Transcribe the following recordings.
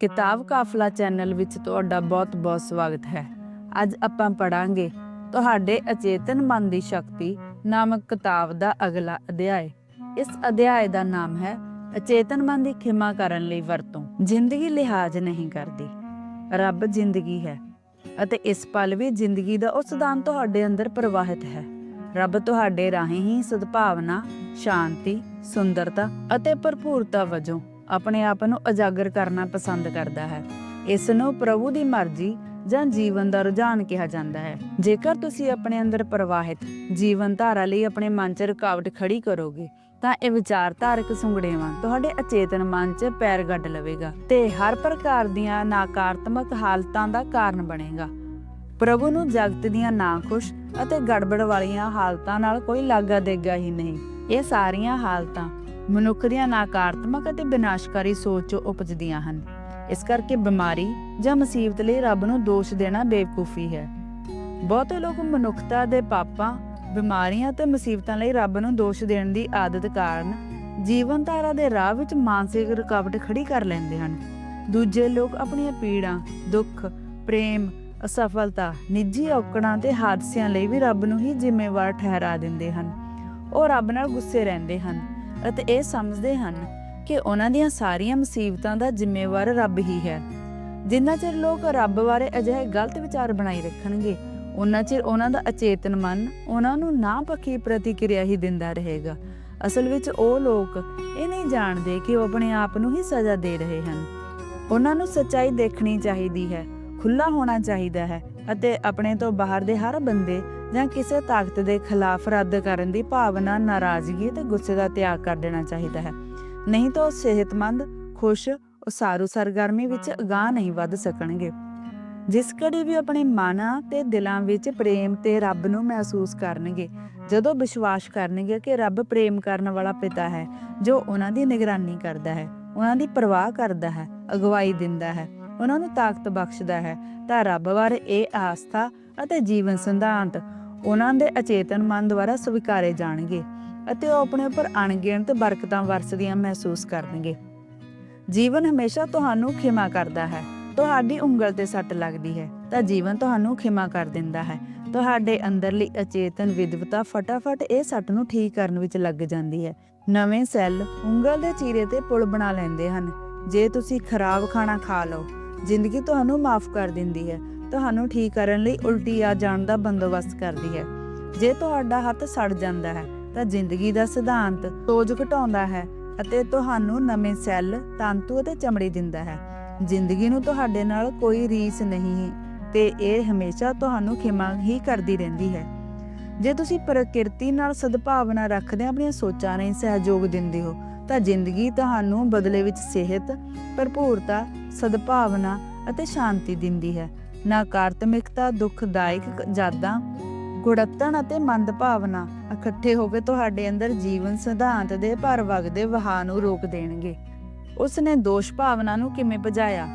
ਕਿਤਾਬ ਕਾਫਲਾ ਚੈਨਲ ਵਿੱਚ ਤੁਹਾਡਾ ਬਹੁਤ-ਬਹੁਤ ਸਵਾਗਤ ਹੈ। ਅੱਜ ਆਪਾਂ ਪੜਾਂਗੇ ਤੁਹਾਡੇ ਅਚੇਤਨ ਮਨ ਦੀ ਸ਼ਕਤੀ ਨਾਮਕ ਕਿਤਾਬ ਦਾ ਅਗਲਾ ਅਧਿਆਇ। ਇਸ ਅਧਿਆਇ ਦਾ ਨਾਮ ਹੈ ਅਚੇਤਨ ਮਨ ਦੀ ਖਿਮਾ ਕਰਨ ਲਈ ਵਰਤੋਂ। ਜ਼ਿੰਦਗੀ ਲਿਹਾਜ਼ ਨਹੀਂ ਕਰਦੀ। ਰੱਬ ਜ਼ਿੰਦਗੀ ਹੈ ਅਤੇ ਇਸ ਪਲ ਵੀ ਜ਼ਿੰਦਗੀ ਦਾ ਉਹ ਸਿਧਾਂਤ ਤੁਹਾਡੇ ਅੰਦਰ ਪ੍ਰਵਾਹਿਤ ਹੈ। ਰੱਬ ਤੁਹਾਡੇ ਰਾਹੀਂ ਹੀ ਸਦਭਾਵਨਾ, ਸ਼ਾਂਤੀ, ਸੁੰਦਰਤਾ ਅਤੇ ਭਰਪੂਰਤਾ ਵਜੋਂ ਆਪਣੇ ਆਪ ਨੂੰ ਉਜਾਗਰ ਕਰਨਾ ਪਸੰਦ ਕਰਦਾ ਹੈ। ਇਸ ਨੂੰ ਪ੍ਰਭੂ ਦੀ ਮਰਜ਼ੀ ਜਾਂ ਜੀਵਨ ਦਾ ਰੁਝਾਨ ਕਿਹਾ ਜਾਂਦਾ ਹੈ। ਜੇਕਰ ਤੁਸੀਂ ਆਪਣੇ ਅੰਦਰ ਪ੍ਰਵਾਹਿਤ ਜੀਵਨ ਧਾਰਾ ਲਈ ਆਪਣੇ ਮਨ 'ਚ ਰੁਕਾਵਟ ਖੜੀ ਕਰੋਗੇ, ਤਾਂ ਇਹ ਵਿਚਾਰਧਾਰਕ ਸੁੰਗੜੇਵਾਂ ਤੁਹਾਡੇ ਅਚੇਤਨ ਮਨ 'ਚ ਪੈਰ ਗੱਡ ਲਵੇਗਾ ਤੇ ਹਰ ਪ੍ਰਕਾਰ ਦੀਆਂ ਨਕਾਰਾਤਮਕ ਹਾਲਤਾਂ ਦਾ ਕਾਰਨ ਬਣੇਗਾ। ਪ੍ਰਭੂ ਨੂੰ ਜਗਤ ਦੀਆਂ ਨਾਖੁਸ਼ ਅਤੇ ਗੜਬੜ ਵਾਲੀਆਂ ਹਾਲਤਾਂ ਨਾਲ ਕੋਈ ਲਾਗਾ ਦੇਗਾ ਹੀ ਨਹੀਂ। ਇਹ ਸਾਰੀਆਂ ਹਾਲਤਾਂ ਮਨੁੱਖ ਦੀਆਂ ਨਕਾਰਾਤਮਕ ਅਤੇ ਵਿਨਾਸ਼ਕਾਰੀ ਸੋਚ ਚੋਂ ਉਪਜਦੀਆਂ ਹਨ। ਇਸ ਕਰਕੇ ਬਿਮਾਰੀ ਜਾਂ ਮੁਸੀਬਤ ਲਈ ਰੱਬ ਨੂੰ ਦੋਸ਼ ਦੇਣਾ ਬੇਵਕੂਫੀ ਹੈ। ਬਹੁਤੇ ਲੋਕ ਮਨੁੱਖਤਾ ਦੇ ਪਾਪਾਂ, ਬਿਮਾਰੀਆਂ ਤੇ ਮੁਸੀਬਤਾਂ ਲਈ ਰੱਬ ਨੂੰ ਦੋਸ਼ ਦੇਣ ਦੀ ਆਦਤ ਕਾਰਨ ਜੀਵਨ ਧਾਰਾ ਦੇ ਰਾਹ ਵਿੱਚ ਮਾਨਸਿਕ ਰੁਕਾਵਟ ਖੜੀ ਕਰ ਲੈਂਦੇ ਹਨ। ਦੂਜੇ ਲੋਕ ਆਪਣੀਆਂ ਪੀੜਾਂ, ਦੁੱਖ, ਪ੍ਰੇਮ, ਅਸਫਲਤਾ, ਨਿੱਜੀ ਔਕੜਾਂ ਤੇ ਹਾਦਸਿਆਂ ਲਈ ਵੀ ਰੱਬ ਨੂੰ ਹੀ ਜ਼ਿੰਮੇਵਾਰ ਠਹਿਰਾ ਦਿੰਦੇ ਹਨ। ਉਹ ਰੱਬ ਨਾਲ ਗੁੱਸੇ ਰਹਿੰਦੇ ਹਨ। ਅਤੇ ਇਹ ਸਮਝਦੇ ਹਨ ਕਿ ਉਹਨਾਂ ਦੀਆਂ ਸਾਰੀਆਂ ਮੁਸੀਬਤਾਂ ਦਾ ਜ਼ਿੰਮੇਵਾਰ ਰੱਬ ਹੀ ਹੈ। ਜਿੰਨਾ ਚਿਰ ਲੋਕ ਰੱਬ ਬਾਰੇ ਅਜਿਹੇ ਗਲਤ ਵਿਚਾਰ ਬਣਾਈ ਰੱਖਣਗੇ ਉਹਨਾਂ ਚਿਰ ਉਹਨਾਂ ਦਾ ਅਚੇਤਨ ਮਨ ਉਹਨਾਂ ਨੂੰ ਨਾ ਪੱਕੀ ਪ੍ਰਤੀਕਿਰਿਆ ਹੀ ਦਿੰਦਾ ਰਹੇਗਾ। ਅਸਲ ਵਿੱਚ ਉਹ ਲੋਕ ਇਹ ਨਹੀਂ ਜਾਣਦੇ ਕਿ ਉਹ ਆਪਣੇ ਆਪ ਨੂੰ ਹੀ ਸਜ਼ਾ ਦੇ ਰਹੇ ਹਨ। ਉਹਨਾਂ ਨੂੰ ਸੱਚਾਈ ਦੇਖਣੀ ਚਾਹੀਦੀ ਹੈ ਖੁੱਲਾ ਹੋਣਾ ਚਾਹੀਦਾ ਹੈ ਅਤੇ ਆਪਣੇ ਤੋਂ ਬਾਹਰ ਦੇ ਹਰ ਬੰਦੇ ਜਾਂ ਕਿਸੇ ਤਾਕਤ ਦੇ ਖਿਲਾਫ ਰੱਦ ਕਰਨ ਦੀ ਭਾਵਨਾ ਨਾਰਾਜ਼ਗੀ ਤੇ ਗੁੱਸੇ ਦਾ ਤਿਆਗ ਕਰ ਦੇਣਾ ਚਾਹੀਦਾ ਹੈ। ਨਹੀਂ ਤਾਂ ਉਹ ਸਿਹਤਮੰਦ ਖੁਸ਼ ਉਸਾਰੂ ਸਰਗਰਮੀ ਵਿੱਚ ਅਗਾਹ ਨਹੀਂ ਵੱਧ ਸਕਣਗੇ। ਜਿਸ ਘੜੀ ਵੀ ਆਪਣੇ ਮਨ ਤੇ ਦਿਲਾਂ ਵਿੱਚ ਪ੍ਰੇਮ ਤੇ ਰੱਬ ਨੂੰ ਮਹਿਸੂਸ ਕਰਨਗੇ ਜਦੋਂ ਵਿਸ਼ਵਾਸ ਕਰਨਗੇ ਕਿ ਰੱਬ ਪ੍ਰੇਮ ਕਰਨ ਵਾਲਾ ਪਿਤਾ ਹੈ ਜੋ ਉਹਨਾਂ ਦੀ ਨਿਗਰਾਨੀ ਕਰਦਾ ਹੈ ਉਹਨਾਂ ਦੀ ਪਰਵਾਹ ਕਰਦਾ ਹੈ ਅਗਵਾਈ ਦਿੰਦਾ ਹੈ ਉਹਨਾਂ ਨੂੰ ਤਾਕਤ ਬਖਸ਼ਦਾ ਹੈ ਤਾਂ ਰੱਬ ਬਾਰੇ ਇਹ ਆਸਥਾ ਅਤੇ ਜੀਵਨ ਸਿਧਾਂਤ ਉਹਨਾਂ ਦੇ ਅਚੇਤਨ ਮਨ ਦੁਆਰਾ ਸਵੀਕਾਰੇ ਜਾਣਗੇ ਅਤੇ ਉਹ ਆਪਣੇ ਉੱਪਰ ਅਣਗਿਣਤ ਬਰਕਤਾਂ ਵਰਸਦੀਆਂ ਮਹਿਸੂਸ ਕਰਨਗੇ। ਜੀਵਨ ਹਮੇਸ਼ਾ ਤੁਹਾਨੂੰ ਖਿਮਾ ਕਰਦਾ ਹੈ। ਤੁਹਾਡੀ ਉਂਗਲ ਤੇ ਸੱਟ ਲੱਗਦੀ ਹੈ ਤਾਂ ਜੀਵਨ ਤੁਹਾਨੂੰ ਖਿਮਾ ਕਰ ਦਿੰਦਾ ਹੈ। ਤੁਹਾਡੇ ਅੰਦਰਲੀ ਅਚੇਤਨ ਵਿਦਵਤਾ ਫਟਾਫਟ ਇਹ ਸੱਟ ਨੂੰ ਠੀਕ ਕਰਨ ਵਿੱਚ ਲੱਗ ਜਾਂਦੀ ਹੈ। ਨਵੇਂ ਸੈੱਲ ਉਂਗਲ ਦੇ ਚੀਰੇ ਤੇ ਪੁਲ ਬਣਾ ਲੈਂਦੇ ਹਨ। ਜੇ ਤੁਸੀਂ ਖਰਾਬ ਖਾਣਾ ਖਾ ਲਓ ਜ਼ਿੰਦਗੀ ਤੁਹਾਨੂੰ ਮਾਫ ਕਰ ਦਿੰਦੀ ਹੈ, ਤੁਹਾਨੂੰ ਠੀਕ ਕਰਨ ਲਈ ਉਲਟੀ ਆ ਜਾਣ ਦਾ ਬੰਦੋਬਸਤ ਕਰਦੀ ਹੈ। ਜੇ ਤੁਹਾਡਾ ਹੱਥ ਸੜ ਜਾਂਦਾ ਹੈ, ਤਾਂ ਜ਼ਿੰਦਗੀ ਦਾ ਸਿਧਾਂਤ ਸੋਜ ਘਟਾਉਂਦਾ ਹੈ ਅਤੇ ਤੁਹਾਨੂੰ ਨਵੇਂ ਸੈੱਲ, ਤੰਤੂ ਅਤੇ ਚਮੜੀ ਦਿੰਦਾ ਹੈ। ਜ਼ਿੰਦਗੀ ਨੂੰ ਤੁਹਾਡੇ ਨਾਲ ਕੋਈ ਰੀਸ ਨਹੀਂ ਤੇ ਇਹ ਹਮੇਸ਼ਾ ਤੁਹਾਨੂੰ ਖਿਮਾ ਹੀ ਕਰਦੀ ਰਹਿੰਦੀ ਹੈ। ਜੇ ਤੁਸੀਂ ਪ੍ਰਕਿਰਤੀ ਨਾਲ ਸਦਭਾਵਨਾ ਰੱਖਦੇ ਆਪਣੀਆਂ ਸੋਚਾਂ ਨਾਲ ਸਹਿਯੋਗ ਦਿੰਦੇ ਹੋ ਤਾਂ ਜ਼ਿੰਦਗੀ ਤੁਹਾਨੂੰ ਬਦਲੇ ਵਿੱਚ ਸਿਹਤ, ਭਰਪੂਰਤਾ, ਸਦਭਾਵਨਾ ਅਤੇ ਸ਼ਾਂਤੀ ਦਿੰਦੀ ਹੈ। ਨਕਾਰਾਤਮਕਤਾ, ਦੁਖਦਾਇਕ ਯਾਦਾਂ, ਗੁੜੱਤਣ ਅਤੇ ਮੰਦ ਭਾਵਨਾ ਇਕੱਠੇ ਹੋ ਕੇ ਤੁਹਾਡੇ ਅੰਦਰ ਜੀਵਨ ਸਿਧਾਂਤ ਦੇ ਭਰ ਵਗਦੇ ਵਹਾਅ ਨੂੰ ਰੋਕ ਦੇਣਗੇ। ਉਸ ਨੇ ਦੋਸ਼ ਭਾਵਨਾ ਨੂੰ ਕਿਵੇਂ ਭਜਾਇਆ?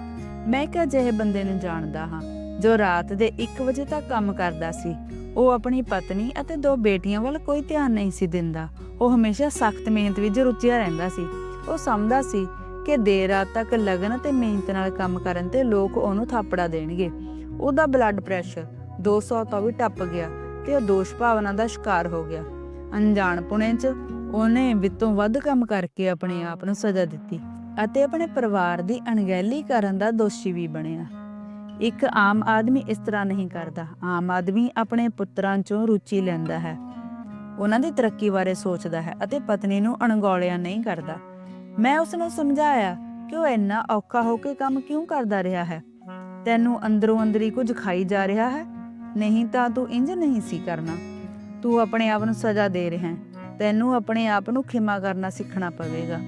ਮੈਂ ਇੱਕ ਅਜਿਹੇ ਬੰਦੇ ਨੂੰ ਜਾਣਦਾ ਹਾਂ। ਜੋ ਰਾਤ ਦੇ 1 ਵਜੇ ਤੱਕ ਕੰਮ ਕਰਦਾ ਸੀ, ਉਹ ਆਪਣੀ ਪਤਨੀ ਅਤੇ ਦੋ ਬੇਟੀਆਂ ਵੱਲ ਕੋਈ ਧਿਆਨ ਨਹੀਂ ਸੀ ਦਿੰਦਾ। ਉਹ ਹਮੇਸ਼ਾ ਸਖਤ ਮਿਹਨਤ ਵਿੱਚ ਰੁੱਝਿਆ ਰਹਿੰਦਾ ਸੀ। ਉਹ ਸਮਝਦਾ ਸੀ ਕਿ ਦੇਰ ਰਾਤ ਤੱਕ ਲਗਨ ਤੇ ਮਿਹਨਤ ਨਾਲ ਕੰਮ ਕਰਨ ਤੇ ਲੋਕ ਉਹਨੂੰ ਥਾਪੜਾ ਦੇਣਗੇ। ਉਹਦਾ ਬਲੱਡ ਪ੍ਰੈਸ਼ਰ 200 ਤੋਂ ਵੀ ਟੱਪ ਗਿਆ ਤੇ ਉਹ ਦੋਸ਼ ਭਾਵਨਾ ਦਾ ਸ਼ਿਕਾਰ ਹੋ ਗਿਆ। ਅਣਜਾਣ ਪੁਣੇ 'ਚ ਉਹਨੇ ਵਿੱਤੋਂ ਵੱਧ ਕੰਮ ਕਰਕੇ ਆਪਣੇ ਆਪ ਨੂੰ ਸਜ਼ਾ ਦਿੱਤੀ ਅਤੇ ਆਪਣੇ ਪਰਿਵਾਰ ਦੀ ਅਣਗਹਿਲੀ ਕਰਨ ਦਾ ਦੋਸ਼ੀ ਵੀ ਬਣਿਆ। ਇੱਕ ਆਮ ਆਦਮੀ ਇਸ ਤਰ੍ਹਾਂ ਨਹੀਂ ਕਰਦਾ। ਆਮ ਆਦਮੀ ਆਪਣੇ ਪੁੱਤਰਾਂ 'ਚੋਂ ਰੁਚੀ ਲੈਂਦਾ ਹੈ। ਉਹਨਾਂ ਦੀ ਤਰੱਕੀ ਬਾਰੇ ਸੋਚਦਾ ਹੈ ਅਤੇ ਪਤਨੀ ਨੂੰ ਅਣਗੌਲਿਆ ਨਹੀਂ ਕਰਦਾ। ਮੈਂ ਉਸ ਨੂੰ ਸਮਝਾਇਆ ਕਿ ਉਹ ਇੰਨਾ ਔਖਾ ਹੋ ਕੇ ਕੰਮ ਕਿਉਂ ਕਰਦਾ ਰਿਹਾ ਹੈ? ਤੈਨੂੰ ਅੰਦਰੋਂ ਅੰਦਰੀ ਕੁਝ ਖਾਈ ਜਾ ਰਿਹਾ ਹੈ? ਨਹੀਂ ਤਾਂ ਤੂੰ ਇੰਜ ਨਹੀਂ ਸੀ ਕਰਨਾ। ਤੂੰ ਆਪਣੇ ਆਪ ਨੂੰ ਸਜ਼ਾ ਦੇ ਰਿਹਾ ਹੈ। ਤੈਨੂੰ ਆਪਣੇ ਆਪ ਨੂੰ ਖਿਮਾ ਕਰਨਾ ਸਿੱਖਣਾ ਪਵੇਗਾ।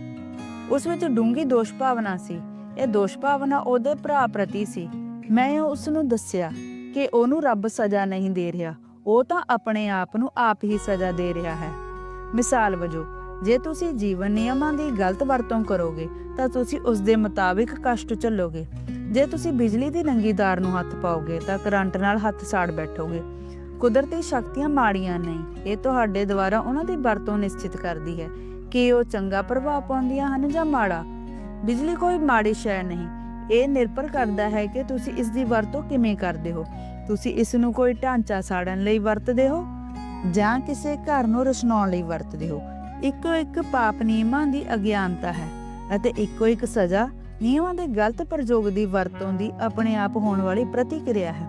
ਉਸ ਵਿੱਚ ਡੂੰਗੀ ਦੋਸ਼ ਭਾਵਨਾ ਸੀ। ਇਹ ਦੋਸ਼ ਭਾਵਨਾ ਉਹਦੇ ਭਰਾ ਪ੍ਰਤੀ ਸੀ। ਮੈਂ ਉਸ ਨੂੰ ਦੱਸਿਆ ਕਿ ਉਹਨੂੰ ਰੱਬ ਸਜ਼ਾ ਨਹੀਂ ਦੇ ਰਿਹਾ। ਉਹ ਤਾਂ ਆਪਣੇ ਆਪ ਨੂੰ ਆਪ ਹੀ ਸਜ਼ਾ ਦੇ ਰਿਹਾ ਹੈ। ਮਿਸਾਲ ਵਜੋਂ, ਜੇ ਤੁਸੀਂ ਜੀਵਨ ਨਿਯਮਾਂ ਦੀ ਗਲਤ ਵਰਤੋਂ ਕਰੋਗੇ, ਤਾਂ ਤੁਸੀਂ ਉਸ ਦੇ ਮੁਤਾਬਿਕ ਕਸ਼ਟ ਝੱਲੋਗੇ। ਜੇ ਤੁਸੀਂ ਬਿਜਲੀ ਦੀ ਨੰਗੀ ਤਾਰ ਨੂੰ ਹੱਥ ਪਾਓਗੇ, ਤਾਂ ਕਰੰਟ ਨਾਲ ਹੱਥ ਸਾੜ ਬੈਠੋਗੇ। ਕੁਦਰਤੀ ਸ਼ਕਤੀਆਂ ਮਾੜੀਆਂ ਨਹੀਂ, ਇਹ ਤੁਹਾਡੇ ਦੁਆਰਾ ਉਹਨਾਂ ਦੀ ਵਰਤੋਂ ਨਿਸ਼ਚਿਤ ਕਰਦੀ ਹੈ। ਕਿ ਉਹ ਚੰਗਾ ਪ੍ਰਭਾਵ ਪਾਉਂਦੀਆਂ ਹਨ ਜਾਂ ਮਾੜਾ? ਬਿਜਲੀ ਕੋਈ ਮਾੜੀ ਸ਼ੈ ਨਹੀਂ ਇਹ ਨਿਰਭਰ ਕਰਦਾ ਹੈ ਕਿ ਤੁਸੀਂ ਇਸ ਦੀ ਵਰਤੋਂ ਕਿਵੇਂ ਕਰਦੇ ਹੋ। ਤੁਸੀਂ ਇਸ ਨੂੰ ਕੋਈ ਢਾਂਚਾ ਸਾੜਨ ਲਈ ਵਰਤਦੇ ਹੋ ਜਾਂ ਕਿਸੇ ਘਰ ਨੂੰ ਰਚਨਾਉਣ ਲਈ ਵਰਤਦੇ ਹੋ। ਇੱਕੋ ਇੱਕ ਪਾਪ ਨਿਯਮਾਂ ਦੀ ਅਗਿਆਨਤਾ ਹੈ ਅਤੇ ਇੱਕੋ ਇੱਕ ਸਜ਼ਾ ਨਿਯਮਾਂ ਦੇ ਗਲਤ ਪ੍ਰਯੋਗ ਦੀ ਵਰਤੋਂ ਦੀ ਆਪਣੇ ਆਪ ਹੋਣ ਵਾਲੀ ਪ੍ਰਤੀਕਿਰਿਆ ਹੈ।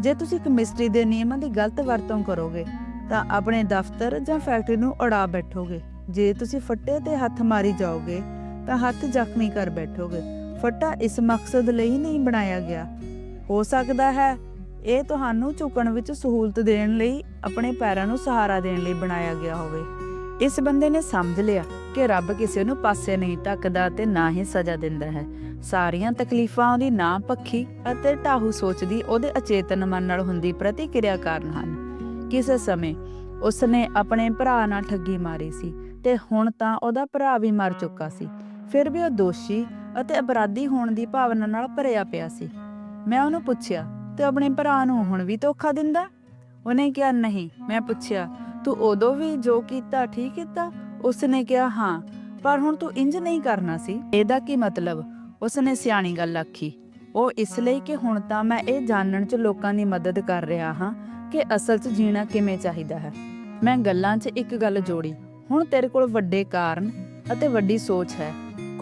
ਜੇ ਤੁਸੀਂ ਕੈਮਿਸਟਰੀ ਦੇ ਨਿਯਮਾਂ ਦੀ ਗਲਤ ਵਰਤੋਂ ਕਰੋਗੇ ਤਾਂ ਆਪਣੇ ਦਫ਼ਤਰ ਜਾਂ ਫੈਕਟਰੀ ਨੂੰ ਉਡਾ ਬੈਠੋਗੇ। ਜੇ ਤੁਸੀਂ ਫੱਟੇ ਤੇ ਹੱਥ ਮਾਰੀ ਜਾਓਗੇ ਤਾਂ ਹੱਥ ਜ਼ਖਮੀ ਕਰ ਬੈਠੋਗੇ। ਫੱਟਾ ਇਸ ਮਕਸਦ ਲਈ ਨਹੀਂ ਬਣਾਇਆ ਗਿਆ। ਹੋ ਸਕਦਾ ਹੈ ਇਹ ਤੁਹਾਨੂੰ ਝੁਕਣ ਵਿੱਚ ਸਹੂਲਤ ਦੇਣ ਲਈ ਆਪਣੇ ਪੈਰਾਂ ਨੂੰ ਸਹਾਰਾ ਦੇਣ ਲਈ ਬਣਾਇਆ ਗਿਆ ਹੋਵੇ। ਇਸ ਬੰਦੇ ਨੇ ਸਮਝ ਲਿਆ ਕਿ ਰੱਬ ਕਿਸੇ ਨੂੰ ਪਾਸੇ ਨਹੀਂ ਧੱਕਦਾ ਤੇ ਨਾ ਹੀ ਸਜ਼ਾ ਦਿੰਦਾ ਹੈ। ਸਾਰੀਆਂ ਤਕਲੀਫਾਂ ਉਹਦੀ ਨਾ ਪੱਖੀ ਅਤੇ ਢਾਹੂ ਸੋਚਦੀ ਉਹਦੇ ਅਚੇਤਨ ਮਨ ਨਾਲ ਹੁੰਦੀ ਪ੍ਰਤੀਕਿਰਿਆ ਕਾਰਨ ਹਨ। ਕਿਸੇ ਸਮੇਂ ਉਸਨੇ ਆਪਣੇ ਭਰਾ ਨਾਲ ਠੱਗੀ ਮਾਰੀ ਸੀ ਤੇ ਹੁਣ ਤਾਂ ਉਹਦਾ ਭਰਾ ਵੀ ਮਰ ਚੁੱਕਾ ਸੀ। ਫਿਰ ਵੀ ਉਹ ਦੋਸ਼ੀ ਅਤੇ ਅਪਰਾਧੀ ਹੋਣ ਦੀ ਭਾਵਨਾ ਨਾਲ ਭਰਿਆ ਪਿਆ ਸੀ। ਮੈਂ ਉਹਨੂੰ ਪੁੱਛਿਆ, ਤੇ ਆਪਣੇ ਭਰਾ ਨੂੰ ਹੁਣ ਵੀ ਧੋਖਾ ਦਿੰਦਾ? ਉਹਨੇ ਕਿਹਾ, ਨਹੀਂ। ਮੈਂ ਪੁੱਛਿਆ, ਤੂੰ ਉਦੋਂ ਵੀ ਜੋ ਕੀਤਾ, ਠੀਕ ਕੀਤਾ? ਉਸਨੇ ਕਿਹਾ, ਹਾਂ, ਪਰ ਹੁਣ ਤੂੰ ਇੰਜ ਨਹੀਂ ਕਰਨਾ ਸੀ। ਇਹਦਾ ਕੀ ਮਤਲਬ? ਉਸਨੇ ਸਿਆਣੀ ਗੱਲ ਆਖੀ, ਉਹ ਇਸ ਲਈ ਕਿ ਹੁਣ ਤਾਂ ਮੈਂ ਇਹ ਜਾਣਨ 'ਚ ਲੋਕਾਂ ਦੀ ਮਦਦ ਕਰ ਰਿਹਾ ਹਾਂ ਕਿ ਅਸਲ 'ਚ ਜੀਣਾ ਕਿਵੇਂ ਚਾਹੀਦਾ ਹੈ। ਮੈਂ ਗੱਲਾਂ 'ਚ ਇੱਕ ਗੱਲ ਜੋੜੀ, ਹੁਣ ਤੇਰੇ ਕੋਲ ਵੱਡੇ ਕਾਰਨ ਅਤੇ ਵੱਡੀ ਸੋਚ ਹੈ।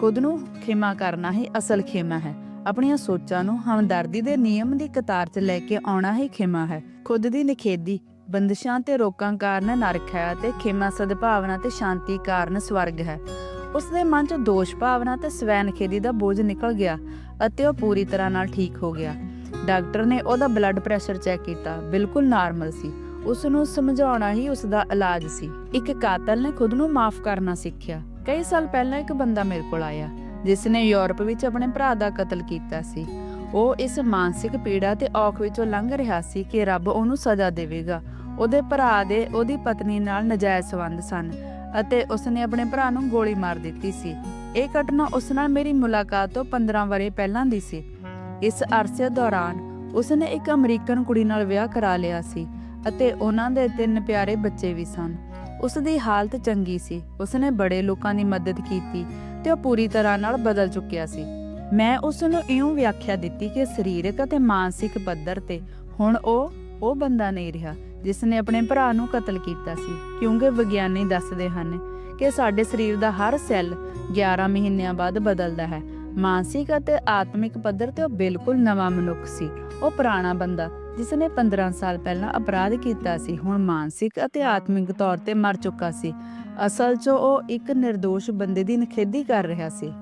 ਖੁਦ ਨੂੰ ਖਿਮਾ ਕਰਨਾ ਹੀ ਅਸਲ ਖਿਮਾ ਹੈ। ਆਪਣੀਆਂ ਸੋਚਾਂ ਨੂੰ ਹਮਦਰਦੀ ਦੇ ਨਿਯਮ ਦੀ ਕਤਾਰ 'ਚ ਲੈ ਕੇ ਆਉਣਾ ਹੀ ਖਿਮਾ ਹੈ। ਖੁਦ ਦੀ ਨਿਖੇਧੀ, ਬੰਦਸ਼ਾਂ ਤੇ ਰੋਕਾਂ ਕਾਰਨ ਨਰਕ ਹੈ ਅਤੇ ਖਿਮਾ ਸਦਭਾਵਨਾ ਤੇ ਸ਼ਾਂਤੀ ਕਾਰਨ ਸਵਰਗ ਹੈ। ਉਸ ਦੇ ਮਨ 'ਚ ਦੋਸ਼ ਭਾਵਨਾ ਤੇ ਸਵੈ ਨਿਖੇਧੀ ਦਾ ਬੋਝ ਨਿਕਲ ਗਿਆ ਅਤੇ ਉਹ ਪੂਰੀ ਤਰ੍ਹਾਂ ਨਾਲ ਠੀਕ ਹੋ ਗਿਆ। ਡਾਕਟਰ ਨੇ ਉਹਦਾ ਬਲੱਡ ਪ੍ਰੈਸ਼ਰ ਚੈੱਕ ਕੀਤਾ, ਬਿਲਕੁਲ ਨਾਰਮਲ ਸੀ। ਉਸ ਨੂੰ ਸਮਝਾਉਣਾ ਹੀ ਉਸ ਦਾ ਇਲਾਜ ਸੀ। ਇੱਕ ਕਾਤਲ ਨੇ ਖੁਦ ਨੂੰ ਮਾਫ ਕਰਨਾ ਸਿੱਖਿਆ। ਕਈ ਸਾਲ ਪਹਿਲਾਂ ਇੱਕ ਬੰਦਾ ਮੇਰੇ ਕੋਲ ਆਇਆ ਜਿਸ ਨੇ ਯੂਰਪ ਵਿੱਚ ਆਪਣੇ ਭਰਾ ਦਾ ਕਤਲ ਕੀਤਾ ਸੀ। ਉਹ ਇਸ ਮਾਨਸਿਕ ਪੀੜਾ ਤੇ ਔਖ ਵਿੱਚੋਂ ਲੰਘ ਰਿਹਾ ਸੀ ਕਿ ਰੱਬ ਉਹਨੂੰ ਸਜ਼ਾ ਦੇਵੇਗਾ। ਉਹਦੇ ਭਰਾ ਦੇ ਉਹਦੀ ਪਤਨੀ ਨਾਲ ਨਜਾਇਜ਼ ਸੰਬੰਧ ਸਨ ਅਤੇ ਉਸਨੇ ਆਪਣੇ ਭਰਾ ਨੂੰ ਗੋਲੀ ਮਾਰ ਦਿੱਤੀ ਸੀ। ਇਹ ਘਟਨਾ ਉਸ ਨਾਲ ਮੇਰੀ ਮੁਲਾਕਾਤ ਤੋਂ 15 ਵਰੇ ਪਹਿਲਾਂ ਦੀ ਸੀ। ਇਸ ਅਰਸੇ ਦੌਰਾਨ ਉਸਨੇ ਇੱਕ ਅਮਰੀਕਨ ਕੁੜੀ ਨਾਲ ਵਿਆਹ ਕਰਾ ਲਿਆ ਸੀ ਅਤੇ ਉਹਨਾਂ ਦੇ ਤਿੰਨ ਪਿਆਰੇ ਬੱਚੇ ਵੀ ਸਨ। ਉਸ ਦੀ ਹਾਲਤ ਚੰਗੀ ਸੀ। ਉਸਨੇ ਬੜੇ ਲੋਕਾਂ ਦੀ ਮਦਦ ਕੀਤੀ ਤੇ ਉਹ ਪੂਰੀ ਤਰ੍ਹਾਂ ਨਾਲ ਬਦਲ ਚੁੱਕਿਆ ਸੀ। ਮੈਂ ਉਸ ਨੂੰ ਇਉਂ ਵਿਆਖਿਆ ਦਿੱਤੀ ਕਿ ਸਰੀਰਕ ਅਤੇ ਮਾਨਸਿਕ ਪੱਧਰ ਤੇ ਹੁਣ ਉਹ ਉਹ ਬੰਦਾ ਨਹੀਂ ਰਿਹਾ ਜਿਸ ਨੇ ਆਪਣੇ ਭਰਾ ਨੂੰ ਕਤਲ ਕੀਤਾ ਸੀ। ਕਿਉਂਕਿ ਵਿਗਿਆਨੀ ਦੱਸਦੇ ਹਨ ਕਿ ਸਾਡੇ ਸਰੀਰ ਦਾ ਹਰ ਸੈੱਲ 11 ਮਹੀਨਿਆਂ ਬਾਅਦ ਬਦਲਦਾ ਹੈ। ਮਾਨਸਿਕ ਅਤੇ ਆਤਮਿਕ ਪੱਧਰ ਤੇ ਉਹ ਬਿਲਕੁਲ ਨਵਾਂ ਮਨੁੱਖ ਸੀ। ਉਹ ਪੁਰਾਣਾ ਬੰਦਾ ਜਿਸ ਨੇ 15 ਸਾਲ ਪਹਿਲਾਂ ਅਪਰਾਧ ਕੀਤਾ ਸੀ, ਹੁਣ ਮਾਨਸਿਕ ਅਤੇ ਆਤਮਿਕ ਤੌਰ ਤੇ ਮਰ ਚੁੱਕਾ ਸੀ। ਅਸਲ 'ਚ ਉਹ ਇੱਕ નિર્ਦੋਸ਼ ਬੰਦੇ ਦੀ ਨਖੇਦੀ ਕਰ ਰਿਹਾ ਸੀ।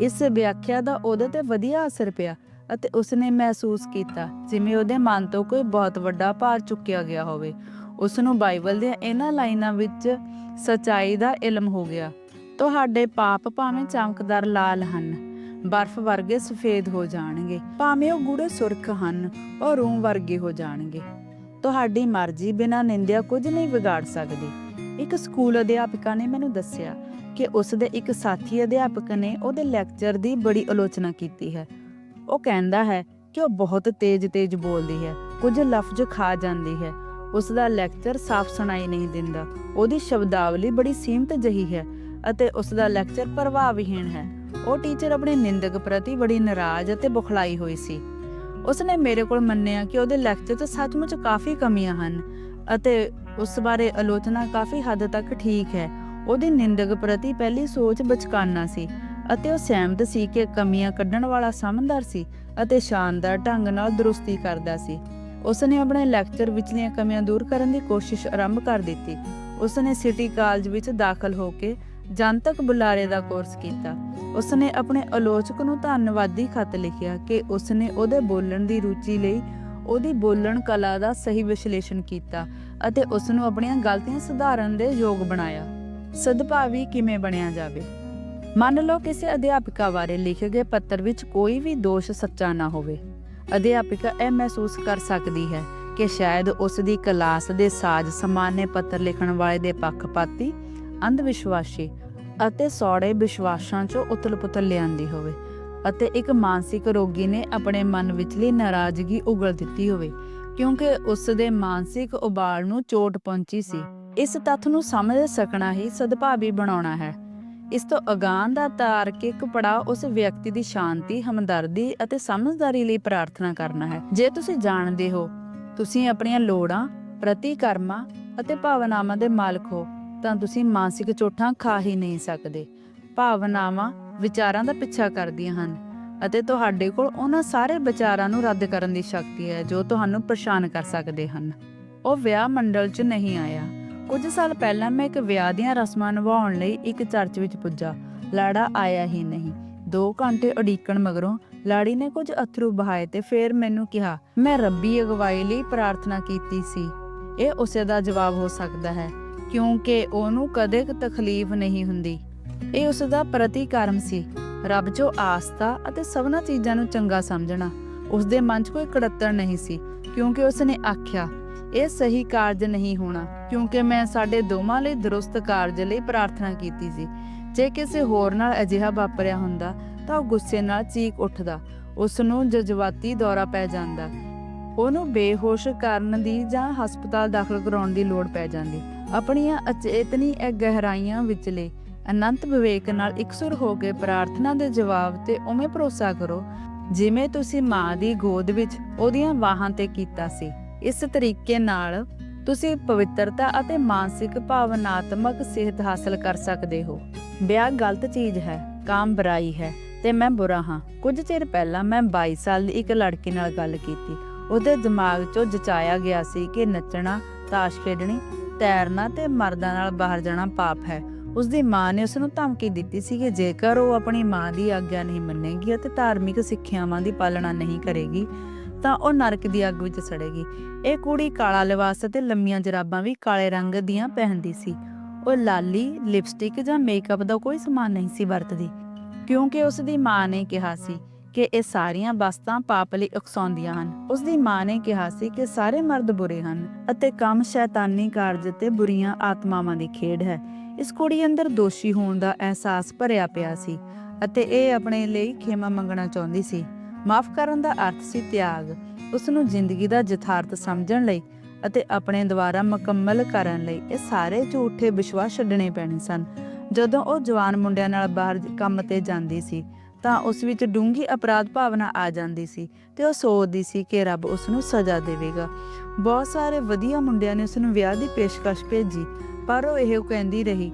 ਇਸ ਵਿਆਖਿਆ ਦਾ ਉਹਦੇ ਤੇ ਵਧੀਆ ਅਸਰ ਪਿਆ ਅਤੇ ਉਸਨੇ ਮਹਿਸੂਸ ਕੀਤਾ, ਜਿਵੇਂ ਉਹਦੇ ਮਨ ਤੋਂ ਕੋਈ ਬਹੁਤ ਵੱਡਾ ਭਾਰ ਚੁੱਕਿਆ ਗਿਆ ਹੋਵੇ। ਉਸ ਨੂੰ ਬਾਈਬਲ ਦੀਆਂ ਇਹਨਾਂ ਲਾਈਨਾਂ ਵਿੱਚ ਸਚਾਈ ਦਾ ਇਲਮ ਹੋ ਗਿਆ। ਤੁਹਾਡੇ ਪਾਪ ਭਾਵੇਂ ਚਮਕਦਾਰ ਲਾਲ ਹਨ। ਬਰਫ਼ ਵਰਗੇ ਸਫੇਦ ਹੋ ਜਾਣਗੇ। ਭਾਵੇਂ ਉਹ ਗੂੜੇ ਸੁਰਖ ਹਨ, ਉਹ ਰੂਮ ਵਰਗੇ ਹੋ ਜਾਣਗੇ। ਤੁਹਾਡੀ ਮਰਜ਼ੀ ਬਿਨਾਂ ਨਿੰਦਿਆ ਕੁਝ ਨਹੀਂ ਵਿਗਾੜ ਸਕਦੀ। ਇੱਕ ਸਕੂਲ ਅਧਿਆਪਕਾ ਨੇ ਮੈਨੂੰ ਦੱਸਿਆ ਕਿ ਉਸ ਦੇ ਇੱਕ ਸਾਥੀ ਅਧਿਆਪਕ ਨੇ ਉਹਦੇ ਲੈਕਚਰ ਦੀ ਬੜੀ ਆਲੋਚਨਾ ਕੀਤੀ ਹੈ। ਉਹ ਕਹਿੰਦਾ ਹੈ ਕਿ ਉਹ ਬਹੁਤ ਤੇਜ਼-ਤੇਜ਼ ਬੋਲਦੀ ਹੈ, ਕੁਝ ਲਫ਼ਜ਼ ਖਾ ਜਾਂਦੀ ਹੈ। ਉਸ ਦਾ ਲੈਕਚਰ ਸਾਫ਼ ਸੁਣਾਈ ਨਹੀਂ ਦਿੰਦਾ। ਉਹਦੀ ਸ਼ਬਦਾਵਲੀ ਬੜੀ ਸੀਮਤ ਜਹੀ ਹੈ ਅਤੇ ਉਸ ਦਾ ਲੈਕਚਰ ਪ੍ਰਭਾਵਹੀਣ ਹੈ। ਉਹ ਟੀਚਰ ਆਪਣੇ ਨਿੰਦਕ ਪ੍ਰਤੀ ਬੜੀ ਨਾਰਾਜ਼ ਅਤੇ ਬੁਖਲਾਈ ਹੋਈ ਸੀ। ਉਸਨੇ ਮੇਰੇ ਕੋਲ ਮੰਨਿਆ ਕਿ ਉਹਦੇ ਲੈਕਚਰ 'ਚ ਸੱਚਮੁੱਚ ਕਾਫੀ ਕਮੀਆਂ ਹਨ ਅਤੇ ਉਸ ਬਾਰੇ ਆਲੋਚਨਾ ਕਾਫੀ ਹੱਦ ਤੱਕ ਠੀਕ ਹੈ। ਉਹਦੀ ਨਿੰਦਕ ਪ੍ਰਤੀ ਪਹਿਲੀ ਸੋਚ ਬਚਕਾਨਾ ਸੀ ਅਤੇ ਉਹ ਸਹਿਮਤ ਸੀ ਕਿ ਕਮੀਆਂ ਕੱਢਣ ਵਾਲਾ ਸਮਝਦਾਰ ਸੀ ਅਤੇ ਸ਼ਾਨਦਾਰ ਢੰਗ ਨਾਲ ਦਰੁਸਤੀ ਕਰਦਾ ਸੀ। ਉਸਨੇ ਆਪਣੇ ਲੈਕਚਰ ਵਿਚਲੀਆਂ ਕਮੀਆਂ ਦੂਰ ਕਰਨ ਦੀ ਕੋਸ਼ਿਸ਼ ਆਰੰਭ ਕਰ ਦਿੱਤੀ। ਉਸਨੇ ਸਿਟੀ ਕਾਲਜ ਵਿੱਚ ਦਾਖਲ ਹੋ ਕੇ ਜਨਤਕ ਬੁਲਾਰੇ ਦਾ ਕੋਰਸ ਕੀਤਾ। ਉਸਨੇ ਆਪਣੇ ਆਲੋਚਕ ਨੂੰ ਧੰਨਵਾਦੀ ਖੱਤ ਲਿਖਿਆ ਕਿ ਉਸਨੇ ਉਹਦੇ ਬੋਲਣ ਦੀ ਰੁਚੀ ਲਈ ਉਹਦੀ ਬੋਲਣ ਕਲਾ ਦਾ ਸਹੀ ਵਿਸ਼ਲੇਸ਼ਣ ਕੀਤਾ ਅਤੇ ਉਸ ਨੂੰ ਆਪਣੀਆਂ ਗਲਤੀਆਂ ਸੁਧਾਰਨ ਦੇ ਯੋਗ ਬਣਾਇਆ। ਸਦਭਾਵੀ ਕਿਵੇਂ ਬਣਿਆ ਜਾਵੇ? ਮੰਨ ਲਓ ਕਿਸੇ ਅਧਿਆਪਕਾ ਬਾਰੇ ਲਿਖੇ ਗਏ ਪੱਤਰ ਵਿੱਚ ਕੋਈ ਵੀ ਦੋਸ਼ ਸੱਚਾ ਨਾ ਹੋਵੇ। ਅਧਿਆਪਿਕਾ ਇਹ ਮਹਿਸੂਸ ਕਰ ਸਕਦੀ ਹੈ ਕਿ ਸ਼ਾਇਦ ਉਸ ਦੀ ਕਲਾਸ ਦੇ ਸਾਜ਼ ਸਮਾਨੇ ਪੱਤਰ ਲਿਖਣ ਵਾਲੇ ਦੇ ਪੱਖਪਾਤੀ ਅੰਧ ਵਿਸ਼ਵਾਸੀ ਅਤੇ ਸੌੜੇ ਵਿਸ਼ਵਾਸਾਂ 'ਚੋਂ ਉਤਲ-ਪੁਤਲ ਲਿਆਂਦੀ ਹੋਵੇ ਅਤੇ ਇੱਕ ਮਾਨਸਿਕ ਰੋਗੀ ਨੇ ਆਪਣੇ ਮਨ ਵਿਚਲੀ ਨਾਰਾਜ਼ਗੀ ਉਗਲ ਦਿੱਤੀ ਹੋਵੇ ਕਿਉਂਕਿ ਉਸ ਦੇ ਮਾਨਸਿਕ ਉਬਾਲ ਨੂੰ ਚੋਟ ਪਹੁੰਚੀ ਸੀ ਇਸ ਤੱਥ ਨੂੰ ਸਮਝ ਸਕਣਾ ਹੀ ਸਦਭਾਵੀ ਬਣਾਉਣਾ ਹੈ ਇਸ ਤੋਂ ਅਗਾਂਹ ਦਾ ਤਾਰਕਿਕ ਪੜਾਅ ਉਸ ਵਿਅਕਤੀ ਦੀ ਸ਼ਾਂਤੀ, ਹਮਦਰਦੀ ਅਤੇ ਸਮਝਦਾਰੀ ਲਈ ਪ੍ਰਾਰਥਨਾ ਕਰਨਾ ਹੈ। ਜੇ ਤੁਸੀਂ ਜਾਣਦੇ ਹੋ ਤੁਸੀਂ ਆਪਣੀਆਂ ਲੋੜਾਂ, ਪ੍ਰਤੀਕਰਮਾਂ ਅਤੇ ਭਾਵਨਾਵਾਂ ਦੇ ਮਾਲਕ ਹੋ ਤਾਂ ਤੁਸੀਂ ਮਾਨਸਿਕ ਚੋਟਾਂ ਖਾ ਹੀ ਨਹੀਂ ਸਕਦੇ। ਭਾਵਨਾਵਾਂ ਵਿਚਾਰਾਂ ਦਾ ਪਿੱਛਾ ਕਰਦੀਆਂ ਹਨ ਅਤੇ ਤੁਹਾਡੇ ਕੋਲ ਉਹਨਾਂ ਸਾਰੇ ਵਿਚਾਰਾਂ ਨੂੰ ਰੱਦ ਕਰਨ ਦੀ ਸ਼ਕਤੀ ਹੈ ਜੋ ਤੁਹਾਨੂੰ ਪਰੇਸ਼ਾਨ ਕਰ ਸਕਦੇ ਹਨ। ਉਹ ਵਿਆਹ ਮੰਡਲ 'ਚ ਨਹੀਂ ਆਇਆ। ਕੁਝ ਸਾਲ ਪਹਿਲਾਂ ਮੈਂ ਇੱਕ ਵਿਆਹ ਦੀਆਂ ਰਸਮਾਂ ਨਿਭਾਉਣ ਲਈ ਇੱਕ ਚਰਚ ਵਿੱਚ ਪੁੱਜਾ। ਲਾੜਾ ਆਇਆ ਹੀ ਨਹੀਂ। 2 ਘੰਟੇ ਉਡੀਕਣ ਮਗਰੋਂ ਲਾੜੀ ਨੇ ਕੁਝ ਅਥਰੂ ਬਹਾਏ ਤੇ ਫਿਰ ਮੈਨੂੰ ਕਿਹਾ, ਮੈਂ ਰੱਬੀ ਅਗਵਾਈ ਲਈ ਪ੍ਰਾਰਥਨਾ ਕੀਤੀ ਸੀ। ਇਹ ਉਸੇ ਦਾ ਜਵਾਬ ਹੋ ਸਕਦਾ ਹੈ ਕਿਉਂਕਿ ਉਹਨੂੰ ਕਦੇ ਤਕਲੀਫ ਨਹੀਂ ਹੁੰਦੀ। ਇਹ ਉਸ ਦਾ ਪ੍ਰਤੀਕਰਮ ਸੀ ਰੱਬ 'ਚੋਂ ਆਸਥਾ ਅਤੇ ਸਭਨਾ ਚੀਜ਼ਾਂ ਨੂੰ ਚੰਗਾ ਸਮਝਣਾ। ਉਸ ਦੇ ਮਨ 'ਚ ਕੋਈ ਕੜੱਤਣ ਨਹੀਂ ਸੀ, ਕਿਉਂਕਿ ਉਸ ਨੇ ਆਖਿਆ, ਇਹ ਸਹੀ ਕਾਰਜ ਨਹੀਂ ਹੋਣਾ, ਕਿਉਂਕਿ ਮੈਂ ਸਾਡੇ ਦੋਵਾਂ ਲਈ ਦਰੁਸਤ ਕਾਰਜ ਲਈ ਪ੍ਰਾਰਥਨਾ ਕੀਤੀ ਸੀ ਜੇ ਕਿਸੇ ਹੋਰ ਨਾਲ ਅਜਿਹਾ ਵਾਪਰਿਆ ਹੁੰਦਾ, ਤਾਂ ਉਹ ਗੁੱਸੇ ਨਾਲ ਚੀਕ ਉੱਠਦਾ ਉਸ ਨੂੰ ਜਜ਼ਬਾਤੀ ਦੌਰਾ ਪੈ ਜਾਂਦਾ ਉਹਨੂੰ ਬੇਹੋਸ਼ ਕਰਨ ਦੀ ਜਾਂ ਹਸਪਤਾਲ ਦਾਖਲ ਕਰਾਉਣ ਦੀ ਲੋੜ ਪੈ ਜਾਂਦੀ ਆਪਣੀਆਂ ਅਚੇਤਨੀ ਗਹਿਰਾਈਆਂ ਵਿਚਲੇ ਅਨੰਤ ਵਿਵੇਕ ਨਾਲ ਇਕਸੁਰ ਹੋ ਕੇ ਪ੍ਰਾਰਥਨਾ ਦੇ ਜਵਾਬ ਤੇ ਉਵੇਂ ਭਰੋਸਾ ਕਰੋ, ਜਿਵੇਂ ਤੁਸੀਂ ਮਾਂ ਦੀ ਗੋਦ ਵਿੱਚ ਉਹਦੀਆਂ ਬਾਹਾਂ ਤੇ ਕੀਤਾ ਸੀ। ਇਸ ਤਰੀਕੇ ਨਾਲ ਤੁਸੀਂ ਪਵਿੱਤਰਤਾ ਅਤੇ ਮਾਨਸਿਕ ਭਾਵਨਾਤਮਕ ਸਿਹਤ ਹਾਸਲ ਕਰ ਸਕਦੇ ਹੋ। ਵਿਆਹ ਗਲਤ ਚੀਜ਼ ਹੈ, ਕਾਮ ਬੁਰਾਈ ਹੈ ਤੇ ਮੈਂ ਬੁਰਾ ਹਾਂ। ਕੁਝ ਚਿਰ ਪਹਿਲਾਂ ਮੈਂ 22 ਸਾਲ ਦੀ ਇੱਕ ਲੜਕੀ ਨਾਲ ਗੱਲ ਕੀਤੀ। ਉਹਦੇ ਦਿਮਾਗ 'ਚੋਂ ਜਚਾਇਆ ਗਿਆ ਸੀ ਕਿ ਨੱਚਣਾ, ਤਾਸ਼ ਖੇਡਣੀ ਤੈਰਨਾ ਤੇ ਮਰਦਾਂ ਨਾਲ ਬਾਹਰ ਜਾਣਾ ਪਾਪ ਹੈ। ਉਸ ਦੀ ਮਾਂ ਨੇ ਉਸ ਨੂੰ ਧਮਕੀ ਦਿੱਤੀ ਸੀ ਕਿ ਜੇਕਰ ਉਹ ਆਪਣੀ ਮਾਂ ਦੀ ਆਗਿਆ ਨਹੀਂ ਮੰਨੇਗੀ ਅਤੇ ਧਾਰਮਿਕ ਸਿੱਖਿਆਵਾਂ ਦੀ ਪਾਲਣਾ ਨਹੀਂ ਕਰੇਗੀ, ਤਾਂ ਉਹ ਨਰਕ ਦੀ ਅੱਗ ਵਿੱਚ ਸੜੇਗੀ। ਇਹ ਕੁੜੀ ਕਾਲਾ ਲਿਬਾਸ ਅਤੇ ਲੰਮੀਆਂ ਜਰਾਬਾਂ ਵੀ ਕਾਲੇ ਰੰਗ ਦੀਆਂ ਪਹਿਨਦੀ ਸੀ। ਉਹ ਲਾਲੀ, ਲਿਪਸਟਿਕ ਜਾਂ ਮੇਕਅਪ ਦਾ ਕੋਈ ਸਮਾਨ ਨਹੀਂ ਸੀ ਵਰਤਦੀ, ਕਿਉਂਕਿ ਉਸ ਦੀ ਮਾਂ ਨੇ ਕਿਹਾ ਸੀ ਕਿ ਇਹ ਸਾਰੀਆਂ ਵਸਤਾਂ ਪਾਪ ਲਈ ਉਕਸਾਉਂਦੀਆਂ ਹਨ। ਉਸ ਦੀ ਮਾਂ ਨੇ ਕਿਹਾ ਸੀ ਕਿ ਸਾਰੇ ਮਰਦ ਬੁਰੇ ਹਨ ਅਤੇ ਕੰਮ ਸ਼ੈਤਾਨੀ ਕਾਰਜ ਤੇ ਬੁਰੀਆਂ ਆਤਮਾਵਾਂ ਦੀ ਖੇਡ ਹੈ। ਇਸ ਕੁੜੀ ਅੰਦਰ ਦੋਸ਼ੀ ਹੋਣ ਦਾ ਅਹਿਸਾਸ ਭਰਿਆ ਪਿਆ ਸੀ ਅਤੇ ਇਹ ਆਪਣੇ ਲਈ ਖੇਮਾ ਮੰਗਣਾ ਚਾਹੁੰਦੀ ਸੀ। ਮਾਫ ਕਰਨ ਦਾ ਅਰਥ ਸੀ ਤਿਆਗ। ਉਸ ਨੂੰ ਜ਼ਿੰਦਗੀ ਦਾ ਯਥਾਰਥ ਸਮਝਣ ਲਈ ਅਤੇ ਆਪਣੇ ਦੁਆਰਾ ਮੁਕੰਮਲ ਕਰਨ ਲਈ ਇਹ ਸਾਰੇ ਝੂਠੇ ਵਿਸ਼ਵਾਸ ਛੱਡਣੇ ਪੈਣੇ ਸਨ। ਜਦੋਂ ਉਹ ਜਵਾਨ ਮੁੰਡਿਆਂ ਨਾਲ ਬਾਹਰ ਕੰਮ ਤੇ ਜਾਂਦੀ ਸੀ ਤਾਂ ਉਸ ਵਿੱਚ ਡੂੰਗੀ ਅਪਰਾਧ ਭਾਵਨਾ ਆ ਜਾਂਦੀ ਸੀ ਤੇ ਉਹ ਸੋਚਦੀ ਸੀ ਕਿ ਰੱਬ ਉਸ ਨੂੰ ਸਜ਼ਾ ਦੇਵੇਗਾ। ਬਹੁਤ ਸਾਰੇ ਵਧੀਆ ਮੁੰਡਿਆਂ ਨੇ ਉਸ ਨੂੰ ਵਿਆਹ ਦੀ ਪੇਸ਼ਕਸ਼ ਭੇਜੀ, ਪਰ ਉਹ ਇਹ ਕਹਿੰਦੀ ਰਹੀ,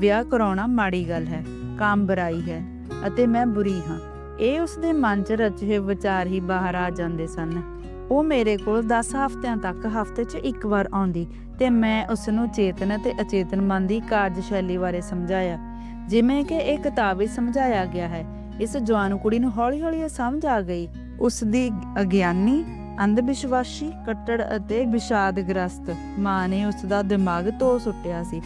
ਵਿਆਹ ਕਰਾਉਣਾ ਮਾੜੀ ਗੱਲ ਹੈ, ਕੰਮ ਬੁਰਾਈ ਹੈ ਅਤੇ ਮੈਂ ਬੁਰੀ ਹਾਂ। ਇਹ ਉਸ ਦੇ ਮਨ 'ਚ ਰਚੇ ਵਿਚਾਰ ਹੀ ਬਾਹਰ ਆ ਜਾਂਦੇ ਸਨ। ਉਹ ਮੇਰੇ ਕੋਲ 10 ਹਫ਼ਤਿਆਂ ਤੱਕ ਹਫ਼ਤੇ 'ਚ ਇੱਕ ਵਾਰ ਆਉਂਦੀ ਤੇ ਮੈਂ ਉਸ ਨੂੰ ਚੇਤਨ ਅਤੇ ਅਚੇਤਨ ਮਨ ਦੀ ਕਾਰਜਸ਼ੈਲੀ ਬਾਰੇ ਸਮਝਾਇਆ, ਜਿਵੇਂ ਕਿ ਇਹ ਕਿਤਾਬ ਵਿੱਚ ਸਮਝਾਇਆ ਗਿਆ ਹੈ ਇਸ ਜਵਾਨ ਕੁੜੀ ਨੂੰ ਹੌਲੀ-ਹੌਲੀ ਇਹ ਸਮਝ ਆ ਗਈ। ਉਸ ਦੀ ਅਗਿਆਨੀ ਅੰਧ ਵਿਸ਼ਵਾਸੀ ਕੱਟੜ ਅਤੇ ਵਿਸ਼ਾਦਗ੍ਰਸਤ ਮਾਂ ਨੇ ਉਸ ਦਾ ਦਿਮਾਗ ਧੋ ਸੁੱਟਿਆ ਸੀ।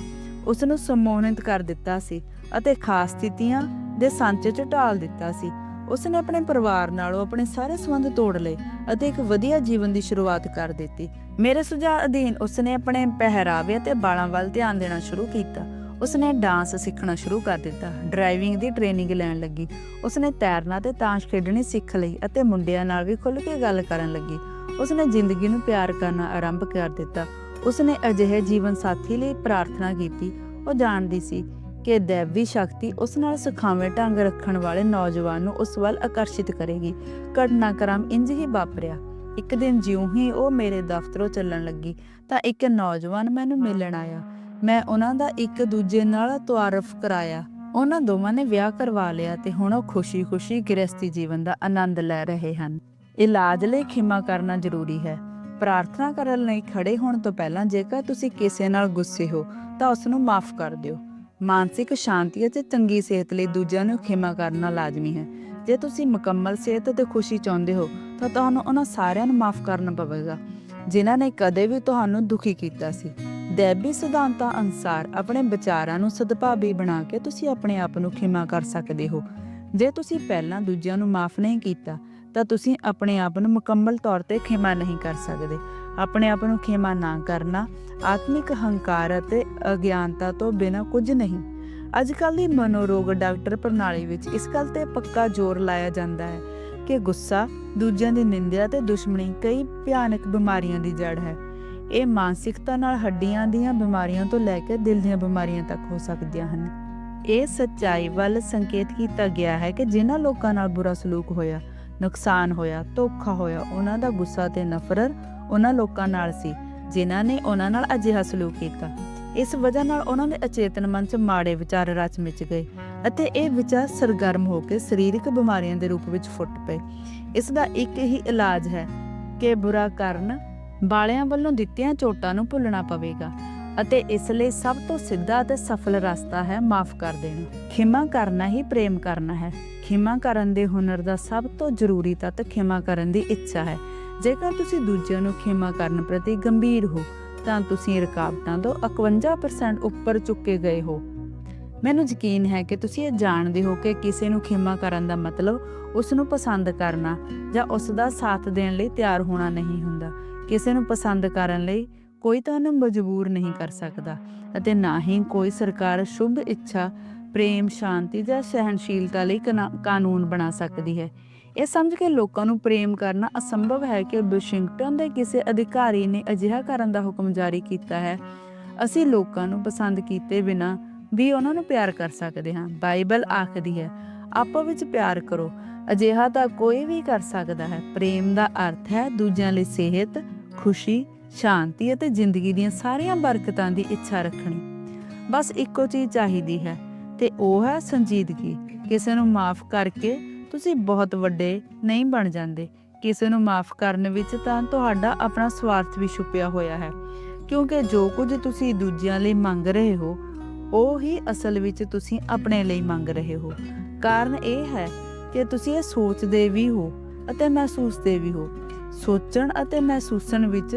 ਉਸ ਨੂੰ ਸਮੋਹਿਤ ਕਰ ਦਿੱਤਾ ਸੀ ਅਤੇ ਖਾਸ ਸਥਿਤੀਆਂ ਦੇ ਸਾਂਚੇ 'ਚ ਢਾਲ ਦਿੱਤਾ ਸੀ। ਉਸ ਨੇ ਆਪਣੇ ਪਰਿਵਾਰ ਨਾਲੋਂ ਆਪਣੇ ਸਾਰੇ ਸੰਬੰਧ ਤੋੜ ਲਏ ਅਤੇ ਇੱਕ ਵਧੀਆ ਜੀਵਨ ਦੀ ਸ਼ੁਰੂਆਤ ਕਰ ਦਿੱਤੀ। ਮੇਰੇ ਸੁਝਾਅ ਅਧੀਨ ਉਸ ਨੇ ਆਪਣੇ ਪਹਿਰਾਵੇ ਅਤੇ ਬਾਲਾਂ ਵੱਲ ਧਿਆਨ ਦੇਣਾ ਸ਼ੁਰੂ ਕੀਤਾ। ਉਸਨੇ ਡਾਂਸ ਸਿੱਖਣਾ ਸ਼ੁਰੂ ਕਰ ਦਿੱਤਾ। ਡਰਾਈਵਿੰਗ ਦੀ ਟ੍ਰੇਨਿੰਗ ਲੈਣ ਲੱਗੀ। ਉਸ ਤੈਰਨਾ ਤੇ ਤਾਸ਼ ਖੇਡਣੀ ਸਿੱਖ ਲਈ ਅਤੇ ਮੁੰਡਿਆਂ ਨਾਲ ਵੀ ਖੁੱਲ੍ਹ ਕੇ ਗੱਲ ਕਰਨ ਲੱਗੀ। ਉਸਨੇ ਜ਼ਿੰਦਗੀ ਨੂੰ ਪਿਆਰ ਕਰਨਾ ਆਰੰਭ ਕਰ ਦਿੱਤਾ। ਉਸ ਅਜਿਹੇ ਜੀਵਨ ਸਾਥੀ ਲਈ ਪ੍ਰਾਰਥਨਾ ਕੀਤੀ। ਉਹ ਜਾਣਦੀ ਸੀ ਕਿ ਦੇਵੀ ਸ਼ਕਤੀ ਉਸ ਨਾਲ ਸੁਖਾਵੇਂ ਢੰਗ ਰੱਖਣ ਵਾਲੇ ਨੌਜਵਾਨ ਨੂੰ ਉਸ ਵੱਲ ਆਕਰਸ਼ਿਤ ਕਰੇਗੀ। ਘਟਨਾਕ੍ਰਮ ਇੰਜ ਹੀ ਵਾਪਰਿਆ। ਇੱਕ ਦਿਨ ਜਿਉਂ ਹੀ ਉਹ ਮੇਰੇ ਦਫ਼ਤਰੋਂ ਚੱਲਣ ਲੱਗੀ ਤਾਂ ਇੱਕ ਨੌਜਵਾਨ ਮੈਨੂੰ ਮਿਲਣ ਆਇਆ। ਮੈਂ ਉਹਨਾਂ ਦਾ ਇੱਕ ਦੂਜੇ ਨਾਲ ਤੁਆਰਫ ਕਰਾਇਆ। ਉਹਨਾਂ ਦੋਵਾਂ ਨੇ ਵਿਆਹ ਕਰਵਾ ਲਿਆ ਤੇ ਹੁਣ ਉਹ ਖੁਸ਼ੀ-ਖੁਸ਼ੀ ਗ੍ਰਸਤੀ ਜੀਵਨ ਦਾ ਆਨੰਦ ਲੈ ਰਹੇ ਹਨ। ਇਲਾਜ ਲਈ ਖਿਮਾ ਕਰਨਾ ਜ਼ਰੂਰੀ ਹੈ। ਪ੍ਰਾਰਥਨਾ ਕਰਨ ਲਈ ਖੜੇ ਹੋਣ ਤੋਂ ਪਹਿਲਾਂ ਜੇਕਰ ਤੁਸੀਂ ਕਿਸੇ ਨਾਲ ਗੁੱਸੇ ਹੋ, ਤਾਂ ਉਸ ਨੂੰ ਮਾਫ ਕਰ ਦਿਓ। ਮਾਨਸਿਕ ਸ਼ਾਂਤੀ ਅਤੇ ਚੰਗੀ ਸਿਹਤ ਲਈ ਦੂਜਿਆਂ ਨੂੰ ਖਿਮਾ ਕਰਨਾ ਲਾਜ਼ਮੀ ਹੈ। ਜੇ ਤੁਸੀਂ ਮੁਕੰਮਲ ਸਿਹਤ ਅਤੇ ਖੁਸ਼ੀ ਚਾਹੁੰਦੇ ਹੋ, ਤਾਂ ਤੁਹਾਨੂੰ ਉਹਨਾਂ ਸਾਰਿਆਂ ਨੂੰ ਮਾਫ ਕਰਨਾ ਪਵੇਗਾ, ਜਿਨ੍ਹਾਂ ਨੇ ਕਦੇ ਵੀ ਤੁਹਾਨੂੰ ਦੁਖੀ ਕੀਤਾ ਸੀ। ਦੇਵੀ ਸਿਧਾਂਤਾਂ ਅਨੁਸਾਰ ਆਪਣੇ ਵਿਚਾਰਾਂ ਨੂੰ ਸਦਭਾਵੀ ਬਣਾ ਕੇ ਤੁਸੀਂ ਆਪਣੇ ਆਪ ਨੂੰ ਖਿਮਾ ਕਰ ਸਕਦੇ ਹੋ। ਜੇ ਤੁਸੀਂ ਪਹਿਲਾਂ ਦੂਜਿਆਂ ਨੂੰ ਮਾਫ ਨਹੀਂ ਕੀਤਾ, ਤਾਂ ਤੁਸੀਂ ਆਪਣੇ ਆਪ ਨੂੰ ਮੁਕੰਮਲ ਤੌਰ ਤੇ ਖਿਮਾ ਨਹੀਂ ਕਰ ਸਕਦੇ। ਆਪਣੇ ਆਪ ਨੂੰ ਖਿਮਾ ਨਾ ਕਰਨਾ ਆਤਮਿਕ ਹੰਕਾਰ ਅਤੇ ਅਗਿਆਨਤਾ ਤੋਂ ਬਿਨਾਂ ਕੁਝ ਨਹੀਂ। ਅੱਜ ਕੱਲ੍ਹ ਦੀ ਮਨੋਰੋਗ ਡਾਕਟਰ ਪ੍ਰਣਾਲੀ ਵਿੱਚ ਇਸ ਗੱਲ ਤੇ ਪੱਕਾ ਜ਼ੋਰ ਲਾਇਆ ਜਾਂਦਾ ਹੈ ਕਿ ਗੁੱਸਾ, ਦੂਜਿਆਂ ਦੀ ਨਿੰਦਿਆ ਤੇ ਦੁਸ਼ਮਣੀ ਕਈ ਭਿਆਨਕ ਬਿਮਾਰੀਆਂ ਦੀ ਜੜ ਹੈ। ਇਹ ਮਾਨਸਿਕਤਾ ਨਾਲ ਹੱਡੀਆਂ ਦੀਆਂ ਬਿਮਾਰੀਆਂ ਤੋਂ ਲੈ ਕੇ ਦਿਲ ਦੀਆਂ ਬਿਮਾਰੀਆਂ ਤੱਕ ਹੋ ਸਕਦੀਆਂ ਹਨ। ਇਹ ਸੱਚਾਈ ਵੱਲ ਸੰਕੇਤ ਕੀਤਾ ਗਿਆ ਹੈ ਕਿ ਜਿਨ੍ਹਾਂ ਲੋਕਾਂ ਨਾਲ ਬੁਰਾ ਸਲੂਕ ਹੋਇਆ, ਨੁਕਸਾਨ ਹੋਇਆ, ਧੋਖਾ ਹੋਇਆ, ਉਹਨਾਂ ਦਾ ਗੁੱਸਾ ਤੇ ਨਫ਼ਰਤ ਉਹਨਾਂ ਲੋਕਾਂ ਨਾਲ ਸੀ, ਜਿਨ੍ਹਾਂ ਨੇ ਉਹਨਾਂ ਨਾਲ ਅਜਿਹਾ ਸਲੂਕ ਕੀਤਾ। ਇਸ ਵਜ੍ਹਾ ਨਾਲ ਉਹਨਾਂ ਦੇ ਅਚੇਤਨ ਮਨ 'ਚ ਮਾੜੇ ਵਿਚਾਰ ਰਚ ਮਿਚ ਗਏ ਅਤੇ ਇਹ ਵਿਚਾਰ ਸਰਗਰਮ ਹੋ ਕੇ ਸਰੀਰਕ ਬਿਮਾਰੀਆਂ ਦੇ ਰੂਪ ਵਿੱਚ ਫੁੱਟ ਪਏ। ਇਸ ਦਾ ਇੱਕ ਹੀ ਇਲਾਜ ਹੈ ਕਿ ਬੁਰਾ ਕਰਨ ਵਾਲਿਆਂ ਵੱਲੋਂ ਦਿੱਤੀਆਂ ਚੋਟਾਂ ਨੂੰ ਭੁੱਲਣਾ ਪਵੇਗਾ ਅਤੇ ਇਸ ਲਈ ਸਭ ਤੋਂ ਸਿੱਧਾ ਅਤੇ ਸਫਲ ਰਸਤਾ ਹੈ ਮਾਫ ਕਰ ਦੇਣਾ। ਖਿਮਾ ਕਰਨਾ ਹੀ ਪ੍ਰੇਮ ਕਰਨਾ ਹੈ। ਖਿਮਾ ਕਰਨ ਦੇ ਹੁਨਰ ਦਾ ਸਭ ਤੋਂ ਜ਼ਰੂਰੀ ਤੱਤ ਖਿਮਾ ਕਰਨ ਦੀ ਇੱਛਾ ਹੈ। ਜੇਕਰ ਤੁਸੀਂ ਦੂਜਿਆਂ ਨੂੰ ਖਿਮਾ ਕਰਨ ਪ੍ਰਤੀ ਗੰਭੀਰ ਹੋ, ਤਾਂ ਤੁਸੀਂ ਰੁਕਾਵਟਾਂ ਤੋਂ 51% ਉੱਪਰ ਚੁੱਕੇ ਗਏ ਹੋ। ਮੈਨੂੰ ਯਕੀਨ ਹੈ ਕਿ ਤੁਸੀਂ ਇਹ ਜਾਣਦੇ ਹੋ ਕਿ ਕਿਸੇ ਨੂੰ ਖਿਮਾ ਕਰਨ ਦਾ ਮਤਲਬ ਉਸ ਨੂੰ ਪਸੰਦ ਕਰਨਾ ਜਾਂ ਉਸ ਦਾ ਸਾਥ ਦੇਣ ਲਈ ਤਿਆਰ ਹੋਣਾ ਨਹੀਂ ਹੁੰਦਾ। ਕਿਸੇ ਨੂੰ ਪਸੰਦ ਕਰਨ ਲਈ ਕੋਈ ਤੁਹਾਨੂੰ ਮਜਬੂਰ ਨਹੀਂ ਕਰ ਸਕਦਾ ਅਤੇ ਨਾ ਹੀ ਕੋਈ ਸਰਕਾਰ ਸ਼ੁਭ ਇੱਛਾ, ਪ੍ਰੇਮ, ਸ਼ਾਂਤੀ ਜਾਂ ਸਹਿਣਸ਼ੀਲਤਾ ਲਈ ਕਨਾ- ਕਾਨੂੰਨ ਬਣਾ ਸਕਦੀ ਹੈ। ਇਹ ਸਮਝ ਕੇ ਲੋਕਾਂ ਨੂੰ ਪ੍ਰੇਮ ਕਰਨਾ ਅਸੰਭਵ ਹੈ ਕਿ ਵਾਸ਼ਿੰਗਟਨ ਦੇ ਕਿਸੇ ਅਧਿਕਾਰੀ ਨੇ ਅਜਿਹਾ ਕਰਨ ਦਾ ਹੁਕਮ ਜਾਰੀ ਕੀਤਾ ਹੈ। ਅਸੀਂ ਲੋਕਾਂ ਨੂੰ ਪਸੰਦ ਕੀਤੇ ਬਿਨਾ ਵੀ ਉਹਨਾਂ ਨੂੰ ਪਿਆਰ ਕਰ ਸਕਦੇ ਹਾਂ। ਬਾਈਬਲ ਆਖਦੀ ਹੈ, ਆਪੋ ਵਿੱਚ ਪਿਆਰ ਕਰੋ, ਅਜਿਹਾ ਤਾਂ ਕੋਈ ਵੀ ਕਰ ਸਕਦਾ ਹੈ। ਪ੍ਰੇਮ ਦਾ ਅਰਥ ਹੈ, ਦੂਜਿਆਂ ਲਈ ਸਿਹਤ ਖੁਸ਼ੀ, ਸ਼ਾਂਤੀ ਅਤੇ ਜ਼ਿੰਦਗੀ ਦੀਆਂ ਸਾਰੀਆਂ ਬਰਕਤਾਂ ਦੀ ਇੱਛਾ ਰੱਖਣੀ। ਬਸ ਇੱਕੋ ਚੀਜ਼ ਚਾਹੀਦੀ ਹੈ ਤੇ ਉਹ ਹੈ ਸੰਜੀਦਗੀ। ਕਿਸੇ ਨੂੰ ਮਾਫ ਕਰਕੇ ਤੁਸੀਂ ਬਹੁਤ ਵੱਡੇ ਨਹੀਂ ਬਣ ਜਾਂਦੇ। ਕਿਸੇ ਨੂੰ ਮਾਫ ਕਰਨ ਵਿੱਚ ਤਾਂ ਤੁਹਾਡਾ ਆਪਣਾ ਸਵਾਰਥ ਵੀ ਛੁਪਿਆ ਹੋਇਆ ਹੈ। ਕਿਉਂਕਿ ਜੋ ਕੁਝ ਤੁਸੀਂ ਦੂਜਿਆਂ ਲਈ ਮੰਗ ਰਹੇ ਹੋ, ਉਹ ਹੀ ਅਸਲ ਵਿੱਚ ਤੁਸੀਂ ਆਪਣੇ ਲਈ ਮੰਗ ਰਹੇ ਹੋ। ਕਾਰਨ ਇਹ ਹੈ ਕਿ ਤੁਸੀਂ ਇਹ ਸੋਚਦੇ ਵੀ ਹੋ ਅਤੇ ਮਹਿਸੂਸਦੇ ਵੀ ਹੋ। ਸੋਚਣ ਅਤੇ ਮਹਿਸੂਸਣ ਵਿੱਚ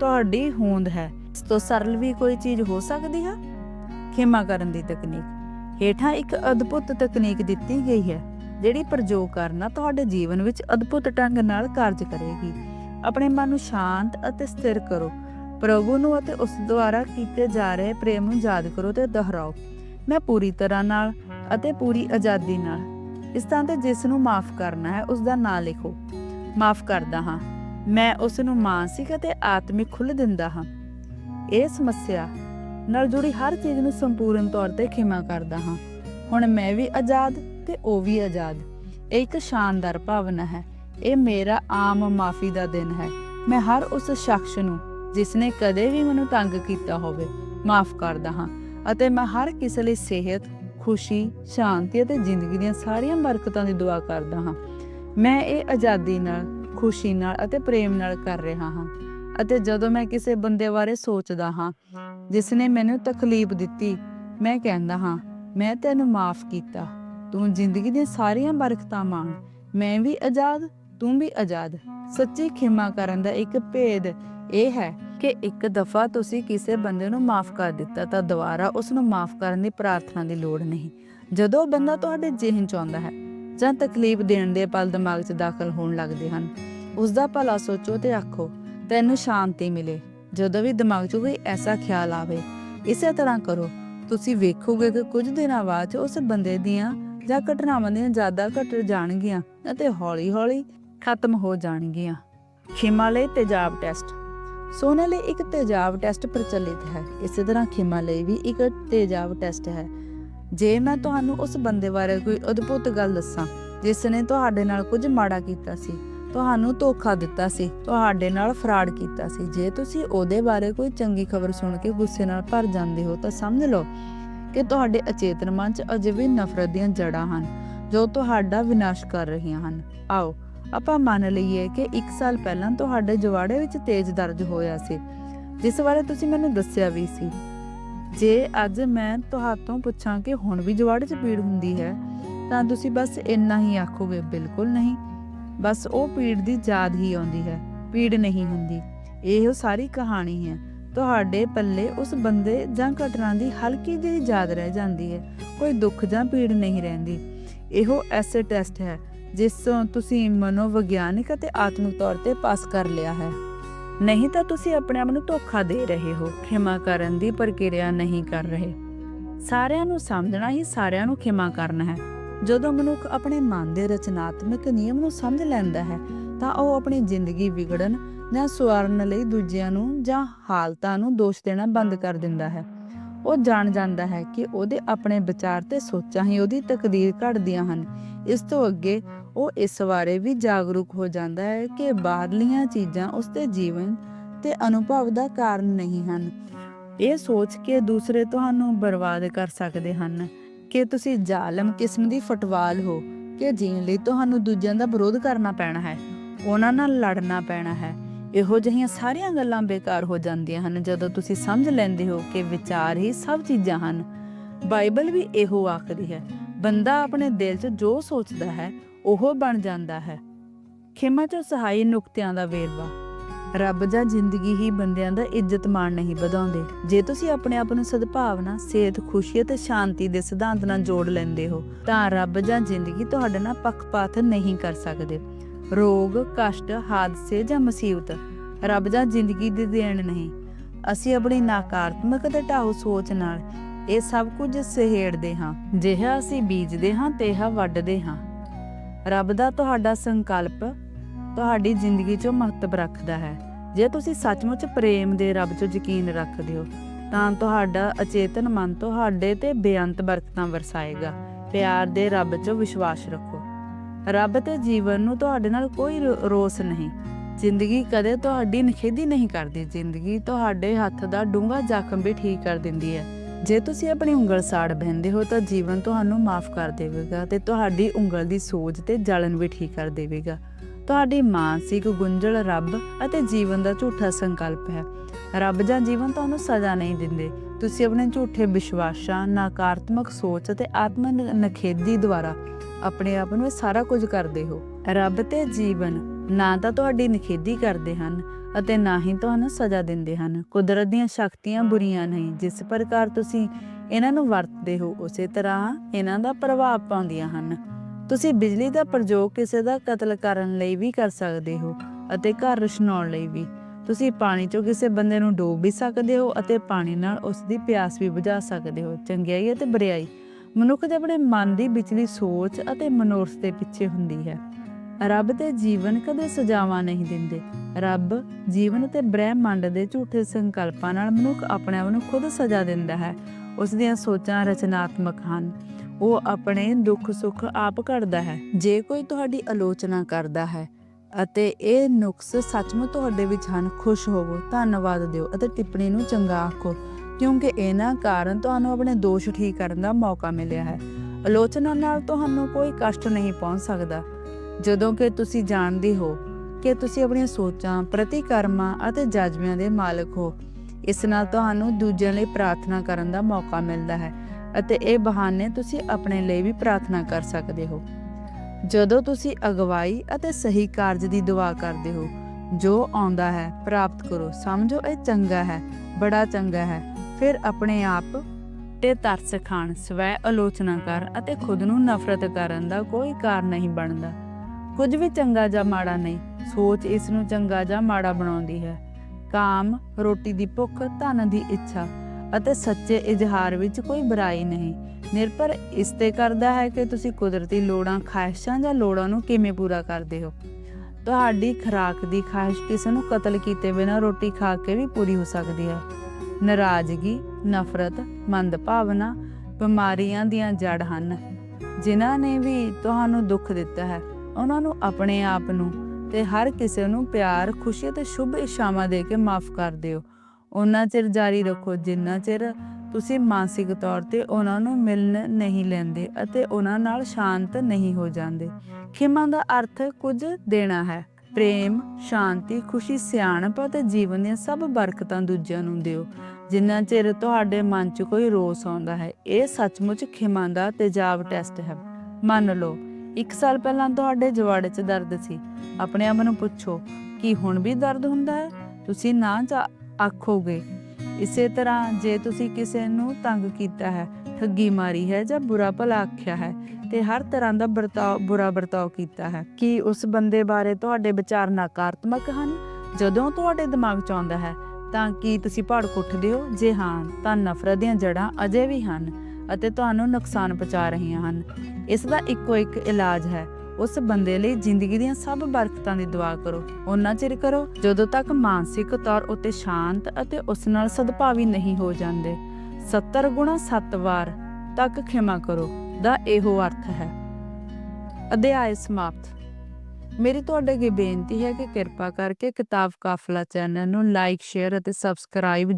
ਤੁਹਾਡੀ ਹੋਂਦ ਹੈ। ਇਸ ਤੋਂ ਸਰਲ ਵੀ ਕੋਈ ਚੀਜ਼ ਹੋ ਸਕਦੀ ਹੈ? ਖਿਮਾ ਕਰਨ ਦੀ ਤਕਨੀਕ। ਹੇਠਾਂ ਇੱਕ ਅਦਭੁਤ ਤਕਨੀਕ ਦਿੱਤੀ ਗਈ ਹੈ, ਜਿਹੜੀ ਪ੍ਰਯੋਗ ਕਰਨਾ ਤੁਹਾਡੇ ਜੀਵਨ ਵਿੱਚ ਅਦਭੁਤ ਢੰਗ ਨਾਲ ਕਾਰਜ ਕਰੇਗੀ। ਆਪਣੇ ਮਨ ਨੂੰ ਸ਼ਾਂਤ ਅਤੇ ਸਥਿਰ ਕਰੋ। ਪ੍ਰਭੂ ਨੂੰ ਅਤੇ ਉਸ ਦੁਆਰਾ ਕੀਤੇ ਜਾ ਰਹੇ ਪ੍ਰੇਮ ਨੂੰ ਯਾਦ ਕਰੋ ਤੇ ਦੁਹਰਾਓ। ਮੈਂ ਪੂਰੀ ਤਰ੍ਹਾਂ ਨਾਲ ਅਤੇ ਪੂਰੀ ਆਜ਼ਾਦੀ ਨਾਲ ਇਸ ਤਰ੍ਹਾਂ ਤੇ ਜਿਸ ਨੂੰ ਮਾਫ ਕਰਨਾ ਹੈ, ਉਸ ਦਾ ਨਾਂ ਲਿਖੋ। ਮਾਫ ਕਰਦਾ ਹਾਂ। ਮੈਂ ਉਸ ਨੂੰ ਮਾਨਸਿਕ ਅਤੇ ਆਤਮਿਕ ਖੁੱਲ੍ਹ ਦਿੰਦਾ ਹਾਂ। ਇਹ ਸਮੱਸਿਆ ਨਾਲ ਜੁੜੀ ਹਰ ਚੀਜ਼ ਨੂੰ ਸੰਪੂਰਨ ਤੌਰ ਤੇ ਖਿਮਾ ਕਰਦਾ ਹਾਂ। ਹੁਣ ਮੈਂ ਵੀ ਆਜ਼ਾਦ ਤੇ ਉਹ ਵੀ ਆਜ਼ਾਦ। ਇਹ ਇੱਕ ਸ਼ਾਨਦਾਰ ਭਾਵਨਾ ਹੈ। ਇਹ ਮੇਰਾ ਆਮ ਮਾਫੀ ਦਾ ਦਿਨ ਹੈ। ਮੈਂ ਹਰ ਉਸ ਸ਼ਖਸ ਨੂੰ ਜਿਸ ਨੇ ਕਦੇ ਵੀ ਮੈਨੂੰ ਤੰਗ ਕੀਤਾ ਹੋਵੇ, ਮਾਫ ਕਰਦਾ ਹਾਂ ਅਤੇ ਮੈਂ ਹਰ ਕਿਸੇ ਲਈ ਸਿਹਤ, ਖੁਸ਼ੀ, ਸ਼ਾਂਤੀ ਅਤੇ ਜ਼ਿੰਦਗੀ ਦੀਆਂ ਸਾਰੀਆਂ ਬਰਕਤਾਂ ਦੀ ਦੁਆ ਕਰਦਾ ਹਾਂ। ਮੈਂ ਇਹ ਆਜ਼ਾਦੀ ਨਾਲ ਖੁਸ਼ੀ ਨਾਲ ਅਤੇ ਪ੍ਰੇਮ ਨਾਲ ਕਰ ਰਿਹਾ ਹਾਂ ਅਤੇ ਜਦੋਂ ਮੈਂ ਕਿਸੇ ਬੰਦੇ ਬਾਰੇ ਸੋਚਦਾ ਹਾਂ, ਜਿਸ ਨੇ ਮੈਨੂੰ ਤਕਲੀਫ ਦਿੱਤੀ, ਮੈਂ ਕਹਿੰਦਾ ਹਾਂ, ਮੈਂ ਤੈਨੂੰ ਮਾਫ ਕੀਤਾ। ਤੂੰ ਜ਼ਿੰਦਗੀ ਦੀਆਂ ਸਾਰੀਆਂ ਬਰਕਤਾਂ ਮਾਣ। ਮੈਂ ਵੀ ਆਜ਼ਾਦ, ਤੂੰ ਵੀ ਆਜ਼ਾਦ। ਸੱਚੀ ਖਿਮਾ ਕਰਨ ਦਾ ਇੱਕ ਭੇਦ ਇਹ ਹੈ ਕਿ ਇੱਕ ਦਫਾ ਤੁਸੀਂ ਕਿਸੇ ਬੰਦੇ ਨੂੰ ਮਾਫ ਕਰ ਦਿੱਤਾ ਤਾਂ ਦੁਬਾਰਾ ਉਸ ਨੂੰ ਮਾਫ ਕਰਨ ਦੀ ਪ੍ਰਾਰਥਨਾ ਦੀ ਲੋੜ ਨਹੀਂ। ਜਦੋਂ ਬੰਦਾ ਤੁਹਾਡੇ ਜਿਹਨ ਚ ਆਉਂਦਾ ਹੈ ਜਾਂ ਤਕਲੀਫ ਦੇਣ ਦੇ ਪਲ ਦਿਮਾਗ 'ਚ ਦਾਖਲ ਹੋਣ ਲੱਗਦੇ ਹਨ ਉਸ ਦਾ ਭਲਾ ਸੋਚੋ ਤੇ ਆਖੋ, ਤੈਨੂੰ ਸ਼ਾਂਤੀ ਮਿਲੇ, ਜਦੋਂ ਵੀ ਦਿਮਾਗ 'ਚ ਕੋਈ ਐਸਾ ਖਿਆਲ ਆਵੇ। ਇਸੇ ਤਰ੍ਹਾਂ ਕਰੋ, ਤੁਸੀਂ ਵੇਖੋਗੇ ਕਿ ਕੁਝ ਦਿਨਾਂ ਬਾਅਦ ਉਸ ਬੰਦੇ ਦੀਆਂ ਜਾਂ ਘਟਨਾਵਾਂ ਦੀਆਂ ਜ਼ਿਆਦਾ ਘਟ ਜਾਣਗੀਆਂ ਅਤੇ ਹੌਲੀ-ਹੌਲੀ ਖਤਮ ਹੋ ਜਾਣਗੀਆਂ। ਖਿਮਾ ਲਈ ਤੇਜ਼ਾਬ ਟੈਸਟ। ਸੋਨੇ ਲਈ ਇੱਕ ਤੇਜ਼ਾਬ ਟੈਸਟ ਪ੍ਰਚਲਿਤ ਹੈ। ਇਸੇ ਤਰ੍ਹਾਂ ਖਿਮਾ ਲਈ ਵੀ ਇੱਕ ਤੇਜ਼ਾਬ ਟੈਸਟ ਹੈ। ਜੇ ਮੈਂ ਤੁਹਾਨੂੰ ਉਸ ਬੰਦੇ ਬਾਰੇ ਕੋਈ ਅਦਭੁਤ ਗੱਲ ਦੱਸਾਂ ਜਿਸ ਨੇ ਤੁਹਾਡੇ ਨਾਲ ਕੁਝ ਮਾੜਾ ਕੀਤਾ ਸੀ ਤੁਹਾਨੂੰ ਧੋਖਾ ਦਿੱਤਾ ਸੀ, ਤੁਹਾਡੇ ਨਾਲ ਫਰਾਡ ਕੀਤਾ ਸੀ। ਜੇ ਤੁਸੀਂ ਉਹਦੇ ਬਾਰੇ ਕੋਈ ਚੰਗੀ ਖਬਰ ਸੁਣ ਕੇ ਗੁੱਸੇ ਨਾਲ ਭਰ ਜਾਂਦੇ ਹੋ ਤਾਂ ਸਮਝ ਲਓ ਕਿ ਤੁਹਾਡੇ ਅਚੇਤਨ ਮਨ 'ਚ ਅਜੇ ਵੀ ਨਫ਼ਰਤ ਦੀਆਂ ਜੜ੍ਹਾਂ ਹਨ, ਜੋ ਤੁਹਾਡਾ ਵਿਨਾਸ਼ ਕਰ ਰਹੀਆਂ ਹਨ। ਆਓ, ਆਪਾਂ ਮੰਨ ਲਈਏ ਕਿ 1 ਸਾਲ ਪਹਿਲਾਂ ਤੁਹਾਡੇ ਜਵਾੜੇ ਵਿੱਚ ਤੇਜ਼ ਦਰਜ ਹੋਇਆ ਸੀ, ਜਿਸ ਬਾਰੇ ਤੁਸੀਂ ਮੈਨੂੰ ਦੱਸਿਆ ਵੀ ਸੀ। ਜੇ ਅੱਜ ਮੈਂ ਤੁਹਾਤੋਂ ਪੁੱਛਾਂ ਕਿ ਹੁਣ ਵੀ ਜਵਾੜੇ 'ਚ ਪੀੜ ਹੁੰਦੀ ਹੈ, ਤਾਂ ਤੁਸੀਂ ਬਸ ਇੰਨਾ ਹੀ ਆਖੋਗੇ, ਬਿਲਕੁਲ ਨਹੀਂ। ਬਸ ਉਹ ਪੀੜ ਦੀ ਯਾਦ ਹੀ ਆਉਂਦੀ ਹੈ, ਪੀੜ ਨਹੀਂ ਹੁੰਦੀ। ਇਹੋ ਸਾਰੀ ਕਹਾਣੀ ਹੈ। ਤੁਹਾਡੇ ਪੱਲੇ ਉਸ ਬੰਦੇ ਜਾਂ ਘਟਨਾ ਦੀ ਹਲਕੀ ਜਿਹੀ ਯਾਦ ਰਹਿ ਜਾਂਦੀ ਹੈ। ਕੋਈ ਦੁੱਖ ਜਾਂ ਪੀੜ ਨਹੀਂ ਰਹਿੰਦੀ। ਇਹੋ ਐਸੇ ਟੈਸਟ ਹੈ, ਜਿਸ ਤੋਂ ਤੁਸੀਂ ਮਨੋਵਿਗਿਆਨਿਕ ਅਤੇ ਆਤਮਿਕ ਤੌਰ ਤੇ ਪਾਸ ਕਰ ਲਿਆ ਹੈ। ਨਹੀਂ ਤਾਂ ਤੁਸੀਂ ਆਪਣੇ ਆਪ ਨੂੰ ਧੋਖਾ ਦੇ ਰਹੇ ਹੋ, ਖਿਮਾ ਕਰਨ ਦੀ ਪ੍ਰਕਿਰਿਆ ਨਹੀਂ ਕਰ ਰਹੇ। ਸਾਰਿਆਂ ਨੂੰ ਸਮਝਣਾ ਹੀ ਸਾਰਿਆਂ ਨੂੰ ਖਿਮਾ ਕਰਨਾ ਹੈ। ਜਦੋਂ ਮਨੁੱਖ ਆਪਣੇ ਮਨ ਦੇ ਰਚਨਾਤਮਕ ਨਿਯਮ ਨੂੰ ਸਮਝ ਲੈਂਦਾ ਹੈ, ਤਾਂ ਉਹ ਆਪਣੀ ਜ਼ਿੰਦਗੀ ਵਿਗੜਨ ਜਾਂ ਸਵਾਰਨ ਲਈ ਦੂਜਿਆਂ ਨੂੰ ਜਾਂ ਹਾਲਤਾਂ ਨੂੰ ਦੋਸ਼ ਦੇਣਾ ਬੰਦ ਕਰ ਦਿੰਦਾ ਹੈ। ਉਹ ਜਾਣ ਜਾਂਦਾ ਹੈ ਕਿ ਉਹਦੇ ਆਪਣੇ ਵਿਚਾਰ ਤੇ ਸੋਚਾਂ ਹੀ ਉਹਦੀ ਤਕਦੀਰ ਘੜਦੀਆਂ ਹਨ। ਇਸ ਤੋਂ ਅੱਗੇ ਉਹ ਇਸ ਬਾਰੇ ਵੀ ਜਾਗਰੂਕ ਹੋ ਜਾਂਦਾ ਹੈ ਕਿ ਬਾਹਰਲੀਆਂ ਚੀਜ਼ਾਂ ਉਸਦੇ ਜੀਵਨ ਤੇ ਅਨੁਭਵ ਦਾ ਕਾਰਨ ਨਹੀਂ ਹਨ। ਇਹ ਸੋਚ ਕੇ ਦੂਸਰੇ ਤੁਹਾਨੂੰ ਬਰਬਾਦ ਕਰ ਸਕਦੇ ਹਨ। ਕਿ ਤੁਸੀਂ ਜ਼ਾਲਮ ਕਿਸਮ ਦੀ ਫਟਵਾਲ ਹੋ ਕਿ ਜੀਣ ਲਈ ਤੁਹਾਨੂੰ ਦੂਜਿਆਂ ਦਾ ਵਿਰੋਧ ਕਰਨਾ ਪੈਣਾ ਹੈ, ਉਹਨਾਂ ਨਾਲ ਲੜਨਾ ਪੈਣਾ ਹੈ। ਇਹੋ ਜਿਹੀਆਂ ਸਾਰੀਆਂ ਗੱਲਾਂ ਬੇਕਾਰ ਹੋ ਜਾਂਦੀਆਂ ਹਨ ਜਦੋਂ ਤੁਸੀਂ ਸਮਝ ਲੈਂਦੇ ਹੋ ਕਿ ਵਿਚਾਰ ਹੀ ਸਭ ਚੀਜ਼ਾਂ ਹਨ। ਬਾਈਬਲ ਵੀ ਇਹੋ ਆਖਦੀ ਹੈ, ਬੰਦਾ ਆਪਣੇ ਦਿਲ 'ਚ ਜੋ ਸੋਚਦਾ ਹੈ, ਉਹ ਬਣ ਜਾਂਦਾ ਹੈ। ਖਿਮਾ 'ਚ ਸਹਾਈ ਨੁਕਤਿਆਂ ਦਾ ਵੇਰਵਾ। ਰੱਬ ਜਾਂ ਜ਼ਿੰਦਗੀ ਹੀ ਬੰਦਿਆਂ ਦਾ ਇੱਜ਼ਤ ਮਾਣ ਨਹੀਂ ਵਧਾਉਂਦੇ। ਜੇ ਤੁਸੀਂ ਆਪਣੇ ਆਪ ਨੂੰ ਸਦਭਾਵਨਾ, ਸਿਹਤ, ਖੁਸ਼ੀ ਅਤੇ ਸ਼ਾਂਤੀ ਦੇ ਸਿਧਾਂਤ ਨਾਲ ਜੋੜ ਲੈਂਦੇ ਹੋ, ਤਾਂ ਰੱਬ ਜਾਂ ਜ਼ਿੰਦਗੀ ਤੁਹਾਡੇ ਨਾਲ ਪੱਖਪਾਤ ਨਹੀਂ ਕਰ ਸਕਦੇ। ਰੋਗ, ਕਸ਼ਟ, ਹਾਦਸੇ ਜਾਂ ਮੁਸੀਬਤ ਰੱਬ ਜਾਂ ਜ਼ਿੰਦਗੀ ਦੀ ਦੇਣ ਨਹੀਂ। ਅਸੀਂ ਆਪਣੀ ਨਕਾਰਾਤਮਕ ਅਤੇ ਢਾਊ ਸੋਚ ਨਾਲ ਇਹ ਸਭ ਕੁਝ ਸਹੇੜਦੇ ਹਾਂ। ਜਿਹਾ ਅਸੀਂ ਬੀਜਦੇ ਹਾਂ, ਤੇਹਾ ਵੱਢਦੇ ਹਾਂ। ਰੱਬ ਦਾ ਤੁਹਾਡਾ ਸੰਕਲਪ ਤੁਹਾਡੀ ਜ਼ਿੰਦਗੀ 'ਚੋਂ ਮਹੱਤਵ ਰੱਖਦਾ ਹੈ। ਜੇ ਤੁਸੀਂ ਸੱਚਮੁੱਚ ਪ੍ਰੇਮ ਦੇ ਰੱਬ 'ਚ ਯਕੀਨ ਰੱਖਦੇ ਹੋ, ਤਾਂ ਤੁਹਾਡਾ ਅਚੇਤਨ ਮਨ ਤੁਹਾਡੇ ਤੇ ਬੇਅੰਤ ਬਰਕਤਾਂ ਵਰਸਾਏਗਾ। ਪਿਆਰ ਦੇ ਰੱਬ 'ਚ ਵਿਸ਼ਵਾਸ ਰੱਖੋ। ਰੱਬ ਤੇ ਜੀਵਨ ਨੂੰ ਤੁਹਾਡੇ ਨਾਲ ਕੋਈ ਰੋਸ ਨਹੀਂ। ਜ਼ਿੰਦਗੀ ਕਦੇ ਤੁਹਾਡੀ ਨਖੇਦੀ ਨਹੀਂ ਕਰਦੀ। ਜ਼ਿੰਦਗੀ ਤੁਹਾਡੇ ਹੱਥ ਦਾ ਡੂੰਘਾ ਜ਼ਖਮ ਵੀ ਠੀਕ ਕਰ ਦਿੰਦੀ ਹੈ। ਜੇ ਤੁਸੀਂ ਆਪਣੀ ਉਂਗਲ ਸਾੜ ਬਹਿੰਦੇ ਹੋ, ਤਾਂ ਜੀਵਨ ਤੁਹਾਨੂੰ ਮਾਫ ਕਰ ਦੇਵੇਗਾ ਤੇ ਤੁਹਾਡੀ ਉਂਗਲ ਦੀ ਸੋਚ ਤੇ ਜਲਨ ਵੀ ਠੀਕ ਕਰ ਦੇਵੇਗਾ। ਤੁਹਾਡੀ ਮਾਨਸਿਕ ਗੁੰਝਲ ਰੱਬ ਅਤੇ ਜੀਵਨ ਦਾ ਝੂਠਾ ਸੰਕਲਪ ਹੈ। ਰੱਬ ਜਾਂ ਜੀਵਨ ਤੁਹਾਨੂੰ ਸਜ਼ਾ ਨਹੀਂ ਦਿੰਦੇ। ਤੁਸੀਂ ਆਪਣੇ ਝੂਠੇ ਵਿਸ਼ਵਾਸਾਂ, ਨਕਾਰਾਤਮਕ ਸੋਚ ਅਤੇ ਆਤਮ ਨਖੇਦੀ ਦੁਆਰਾ ਆਪਣੇ ਆਪ ਨੂੰ ਇਹ ਸਾਰਾ ਕੁਝ ਕਰਦੇ ਹੋ। ਰੱਬ ਤੇ ਜੀਵਨ ਨਾ ਤਾਂ ਤੁਹਾਡੀ ਨਖੇਦੀ ਕਰਦੇ ਹਨ ਅਤੇ ਨਾ ਹੀ ਤੁਹਾਨੂੰ ਸਜ਼ਾ ਦਿੰਦੇ ਹਨ। ਕੁਦਰਤ ਦੀਆਂ ਸ਼ਕਤੀਆਂ ਬੁਰੀਆਂ ਨਹੀਂ, ਜਿਸ ਪ੍ਰਕਾਰ ਤੁਸੀਂ ਇਹਨਾਂ ਨੂੰ ਵਰਤਦੇ ਹੋ, ਉਸੇ ਤਰ੍ਹਾਂ ਇਹਨਾਂ ਦਾ ਪ੍ਰਭਾਵ ਪਾਉਂਦੀਆਂ ਹਨ। ਤੁਸੀਂ ਬਿਜਲੀ ਦਾ ਪ੍ਰਯੋਗ ਕਿਸੇ ਦਾ ਕਤਲ ਕਰਨ ਲਈ ਵੀ ਕਰ ਸਕਦੇ ਹੋ ਅਤੇ ਘਰ ਰੁਸ਼ਨਾਉਣ ਲਈ ਵੀ। ਤੁਸੀਂ ਪਾਣੀ 'ਚੋਂ ਕਿਸੇ ਬੰਦੇ ਨੂੰ ਡੋਬ ਵੀ ਸਕਦੇ ਹੋ ਅਤੇ ਪਾਣੀ ਨਾਲ ਉਸ ਦੀ ਪਿਆਸ ਵੀ ਬੁਝਾ ਸਕਦੇ ਹੋ। ਚੰਗਿਆਈ ਅਤੇ ਬੁਰਿਆਈ। ਮਨੁੱਖ ਦੇ ਆਪਣੇ ਮਨ ਦੀ ਵਿਚਲੀ ਸੋਚ ਅਤੇ ਮਨੋਰਥ ਦੇ ਪਿੱਛੇ ਹੁੰਦੀ ਹੈ। ਰੱਬ ਤੇ ਜੀਵਨ ਕਦੇ ਸਜ਼ਾਵਾਂ ਨਹੀਂ ਦਿੰਦੇ। ਰੱਬ ਜੀਵਨ ਤੇ ਬ੍ਰਹਿਮੰਡ ਦੇ ਝੂਠੇ ਸੰਕਲਪਾਂ ਨਾਲ ਮਨੁੱਖ ਆਪਣੇ ਆਪ ਨੂੰ ਖੁਦ ਸਜ਼ਾ ਦਿੰਦਾ ਹੈ। ਉਸ ਦੀਆਂ ਸੋਚਾਂ ਰਚਨਾਤਮਕ ਹਨ। ਉਹ ਆਪਣੇ ਦੁੱਖ ਸੁੱਖ ਆਪ ਘੜਦਾ ਹੈ। ਜੇ ਕੋਈ ਤੁਹਾਡੀ ਆਲੋਚਨਾ ਕਰਦਾ ਹੈ ਅਤੇ ਇਹ ਨੁਕਸ ਸੱਚਮੁੱਚ ਤੁਹਾਡੇ ਵਿੱਚ ਹਨ, ਖੁਸ਼ ਹੋਵੋ, ਧੰਨਵਾਦ ਦਿਓ ਅਤੇ ਟਿੱਪਣੀ ਨੂੰ ਚੰਗਾ ਆਖੋ, ਕਿਉਂਕਿ ਇਹਨਾਂ ਕਾਰਨ ਤੁਹਾਨੂੰ ਆਪਣੇ ਦੋਸ਼ ਠੀਕ ਕਰਨ ਦਾ ਮੌਕਾ ਮਿਲਿਆ ਹੈ। ਆਲੋਚਨਾ ਨਾਲ ਤੁਹਾਨੂੰ ਕੋਈ ਕਸ਼ਟ ਨਹੀਂ ਪਹੁੰਚ ਸਕਦਾ। ਜਦੋਂ ਕਿ ਤੁਸੀਂ ਜਾਣਦੇ ਹੋ ਕਿ ਤੁਸੀਂ ਆਪਣੀਆਂ ਸੋਚਾਂ, ਪ੍ਰਤੀਕਰਮਾਂ ਅਤੇ ਜਜ਼ਬਿਆਂ ਦੇ ਮਾਲਕ ਹੋ, ਇਸ ਨਾਲ ਤੁਹਾਨੂੰ ਦੂਜਿਆਂ ਲਈ ਪ੍ਰਾਰਥਨਾ ਕਰਨ ਦਾ ਮੌਕਾ ਮਿਲਦਾ ਹੈ। ਅਤੇ ਇਹ ਬਹਾਨੇ ਤੁਸੀਂ ਆਪਣੇ ਲਈ ਵੀ ਪ੍ਰਾਰਥਨਾ ਕਰ ਸਕਦੇ ਹੋ। ਜਦੋਂ ਤੁਸੀਂ ਅਗਵਾਈ ਅਤੇ ਸਹੀ ਕਾਰਜ ਦੀ ਦੁਆ ਕਰਦੇ ਹੋ, ਜੋ ਆਉਂਦਾ ਹੈ, ਪ੍ਰਾਪਤ ਕਰੋ। ਸਮਝੋ, ਇਹ ਚੰਗਾ ਹੈ, ਬੜਾ ਚੰਗਾ ਹੈ। ਫਿਰ ਆਪਣੇ ਆਪ ਤੇ ਤਰਸ ਖਾਣ, ਸਵੈ ਆਲੋਚਨਾ ਕਰ ਅਤੇ ਖੁਦ ਨੂੰ ਨਫ਼ਰਤ ਕਰਨ ਦਾ ਕੋਈ ਕਾਰਨ ਨਹੀਂ ਬਣਦਾ। ਕੁਝ ਵੀ ਚੰਗਾ ਜਾਂ ਮਾੜਾ ਨਹੀਂ, ਸੋਚ ਇਸ ਨੂੰ ਚੰਗਾ ਜਾਂ ਮਾੜਾ ਬਣਾਉਂਦੀ ਹੈ। ਕਾਮ, ਰੋਟੀ ਦੀ ਭੁੱਖ, ਧਨ ਦੀ ਇੱਛਾ ਅਤੇ ਸੱਚੇ ਇਜ਼ਹਾਰ ਵਿੱਚ ਕੋਈ ਬੁਰਾਈ ਨਹੀਂ। ਨਿਰਭਰ ਇਸ ਤੇ ਕਰਦਾ ਹੈ ਕਿ ਤੁਸੀਂ ਕੁਦਰਤੀ ਲੋੜਾਂ, ਖਾਹਿਸ਼ਾਂ ਜਾਂ ਲੋੜਾਂ ਨੂੰ ਕਿਵੇਂ ਪੂਰਾ ਕਰਦੇ ਹੋ। ਤੁਹਾਡੀ ਖੁਰਾਕ ਦੀ ਖਾਹਿਸ਼ ਕਿਸੇ ਨੂੰ ਕਤਲ ਕੀਤੇ ਬਿਨਾਂ ਰੋਟੀ ਖਾ ਕੇ ਵੀ ਪੂਰੀ ਹੋ ਸਕਦੀ ਹੈ। ਨਾਰਾਜ਼ਗੀ, ਨਫ਼ਰਤ ਮੰਦ ਭਾਵਨਾ ਬਿਮਾਰੀਆਂ ਦੀਆਂ ਜੜ ਹਨ, ਜਿਨ੍ਹਾਂ ਨੇ ਵੀ ਤੁਹਾਨੂੰ ਦੁੱਖ ਦਿੱਤਾ ਹੈ। ਉਹਨਾਂ ਨੂੰ ਆਪਣੇ ਆਪ ਨੂੰ ਤੇ ਹਰ ਕਿਸੇ ਨੂੰ ਪਿਆਰ, ਖੁਸ਼ੀ ਤੇ ਸ਼ੁਭ ਇਸ਼ਾਵਾਂ ਦੇ ਕੇ ਮਾਫ ਕਰ ਦਿਓ। ਉਹਨਾਂ ਚਿਰ ਜਾਰੀ ਰੱਖੋ, ਜਿੰਨਾ ਚਿਰ ਤੁਸੀਂ ਮਾਨਸਿਕ ਤੌਰ ਤੇ ਉਹਨਾਂ ਨੂੰ ਮਿਲਣ ਨਹੀਂ ਲੈਂਦੇ ਅਤੇ ਉਹਨਾਂ ਨਾਲ ਸ਼ਾਂਤ ਨਹੀਂ ਹੋ ਜਾਂਦੇ। ਖਿਮਾ ਦਾ ਅਰਥ ਕੁਝ ਦੇਣਾ ਹੈ। ਪ੍ਰੇਮ, ਸ਼ਾਂਤੀ, ਖੁਸ਼ੀ, ਸਿਆਣਪ ਅਤੇ ਜੀਵਨ ਦੀਆਂ ਸਭ ਬਰਕਤਾਂ ਦੂਜਿਆਂ ਨੂੰ ਦਿਓ। ਜਿੰਨਾ ਚਿਰ ਤੁਹਾਡੇ ਮਨ 'ਚ ਕੋਈ ਰੋਸ ਆਉਂਦਾ ਹੈ, ਇਹ ਸੱਚਮੁੱਚ ਖਿਮਾ ਦਾ ਤੇਜ਼ਾਬ ਟੈਸਟ ਹੈ। ਮੰਨ ਲਓ, ਇੱਕ ਸਾਲ ਪਹਿਲਾਂ ਤੁਹਾਡੇ ਜਵਾੜੇ 'ਚ ਦਰਦ ਸੀ। ਆਪਣੇ ਆਪ ਨੂੰ ਪੁੱਛੋ, ਕੀ ਹੁਣ ਵੀ ਦਰਦ ਹੁੰਦਾ ਹੈ? ਤੁਸੀਂ ਨਾ ਜਾ ਆਖੋਗੇ। ਇਸੇ ਤਰ੍ਹਾਂ ਜੇ ਤੁਸੀਂ ਕਿਸੇ ਨੂੰ ਤੰਗ ਕੀਤਾ ਹੈ, ਠੱਗੀ ਮਾਰੀ ਹੈ ਜਾਂ ਬੁਰਾ ਭਲਾ ਆਖਿਆ ਹੈ ਤੇ ਹਰ ਤਰ੍ਹਾਂ ਦਾ ਵਰਤਾਓ, ਬੁਰਾ ਵਰਤਾਓ ਕੀਤਾ ਹੈ, ਕੀ ਉਸ ਬੰਦੇ ਬਾਰੇ ਤੁਹਾਡੇ ਵਿਚਾਰ ਨਕਾਰਾਤਮਕ ਹਨ? ਜਦੋਂ ਤੁਹਾਡੇ ਦਿਮਾਗ 'ਚ ਆਉਂਦਾ ਹੈ, ਤਾਂ ਕੀ ਤੁਸੀਂ ਭੜਕ ਉੱਠਦੇ ਹੋ? ਜੇ ਹਾਂ, ਤਾਂ ਨਫ਼ਰਤ ਦੀਆਂ ਜੜ੍ਹਾਂ ਅਜੇ ਵੀ ਹਨ ਅਤੇ ਤੁਹਾਨੂੰ ਨੁਕਸਾਨ ਪਹੁੰਚਾ ਰਹੀਆਂ ਹਨ। ਇਸ ਦਾ ਇੱਕੋ ਇੱਕ ਇਲਾਜ ਹੈ ਉਸ ਬੰਦੇ ਲਈ ਜ਼ਿੰਦਗੀ ਦੀਆਂ ਸਭ ਬਰਕਤਾਂ ਦੀ ਦੁਆ ਕਰੋ। ਉਹਨਾਂ ਚਿਰ ਕਰੋ ਜਦੋਂ ਤੱਕ ਮਾਨਸਿਕ ਤੌਰ ਉਤੇ ਸ਼ਾਂਤ ਅਤੇ ਉਸ ਨਾਲ ਸਦਭਾਵੀ ਨਹੀਂ ਹੋ ਜਾਂਦੇ। 70 ਗੁਣਾ 7 ਵਾਰ ਤੱਕ ਖਿਮਾ ਕਰੋ, ਦਾ ਇਹੋ ਅਰਥ ਹੈ। ਅਧਿਆਇ ਸਮਾਪਤ। ਮੇਰੀ ਤੁਹਾਡੇ ਅੱਗੇ ਬੇਨਤੀ ਹੈ ਕਿ ਕਿਰਪਾ ਕਰਕੇ ਕਿਤਾਬ ਕਾਫਲਾ ਚੈਨਲ ਨੂੰ ਲਾਈਕ, ਸ਼ੇਅਰ ਅਤੇ ਸਬਸਕ੍ਰਾਈਬ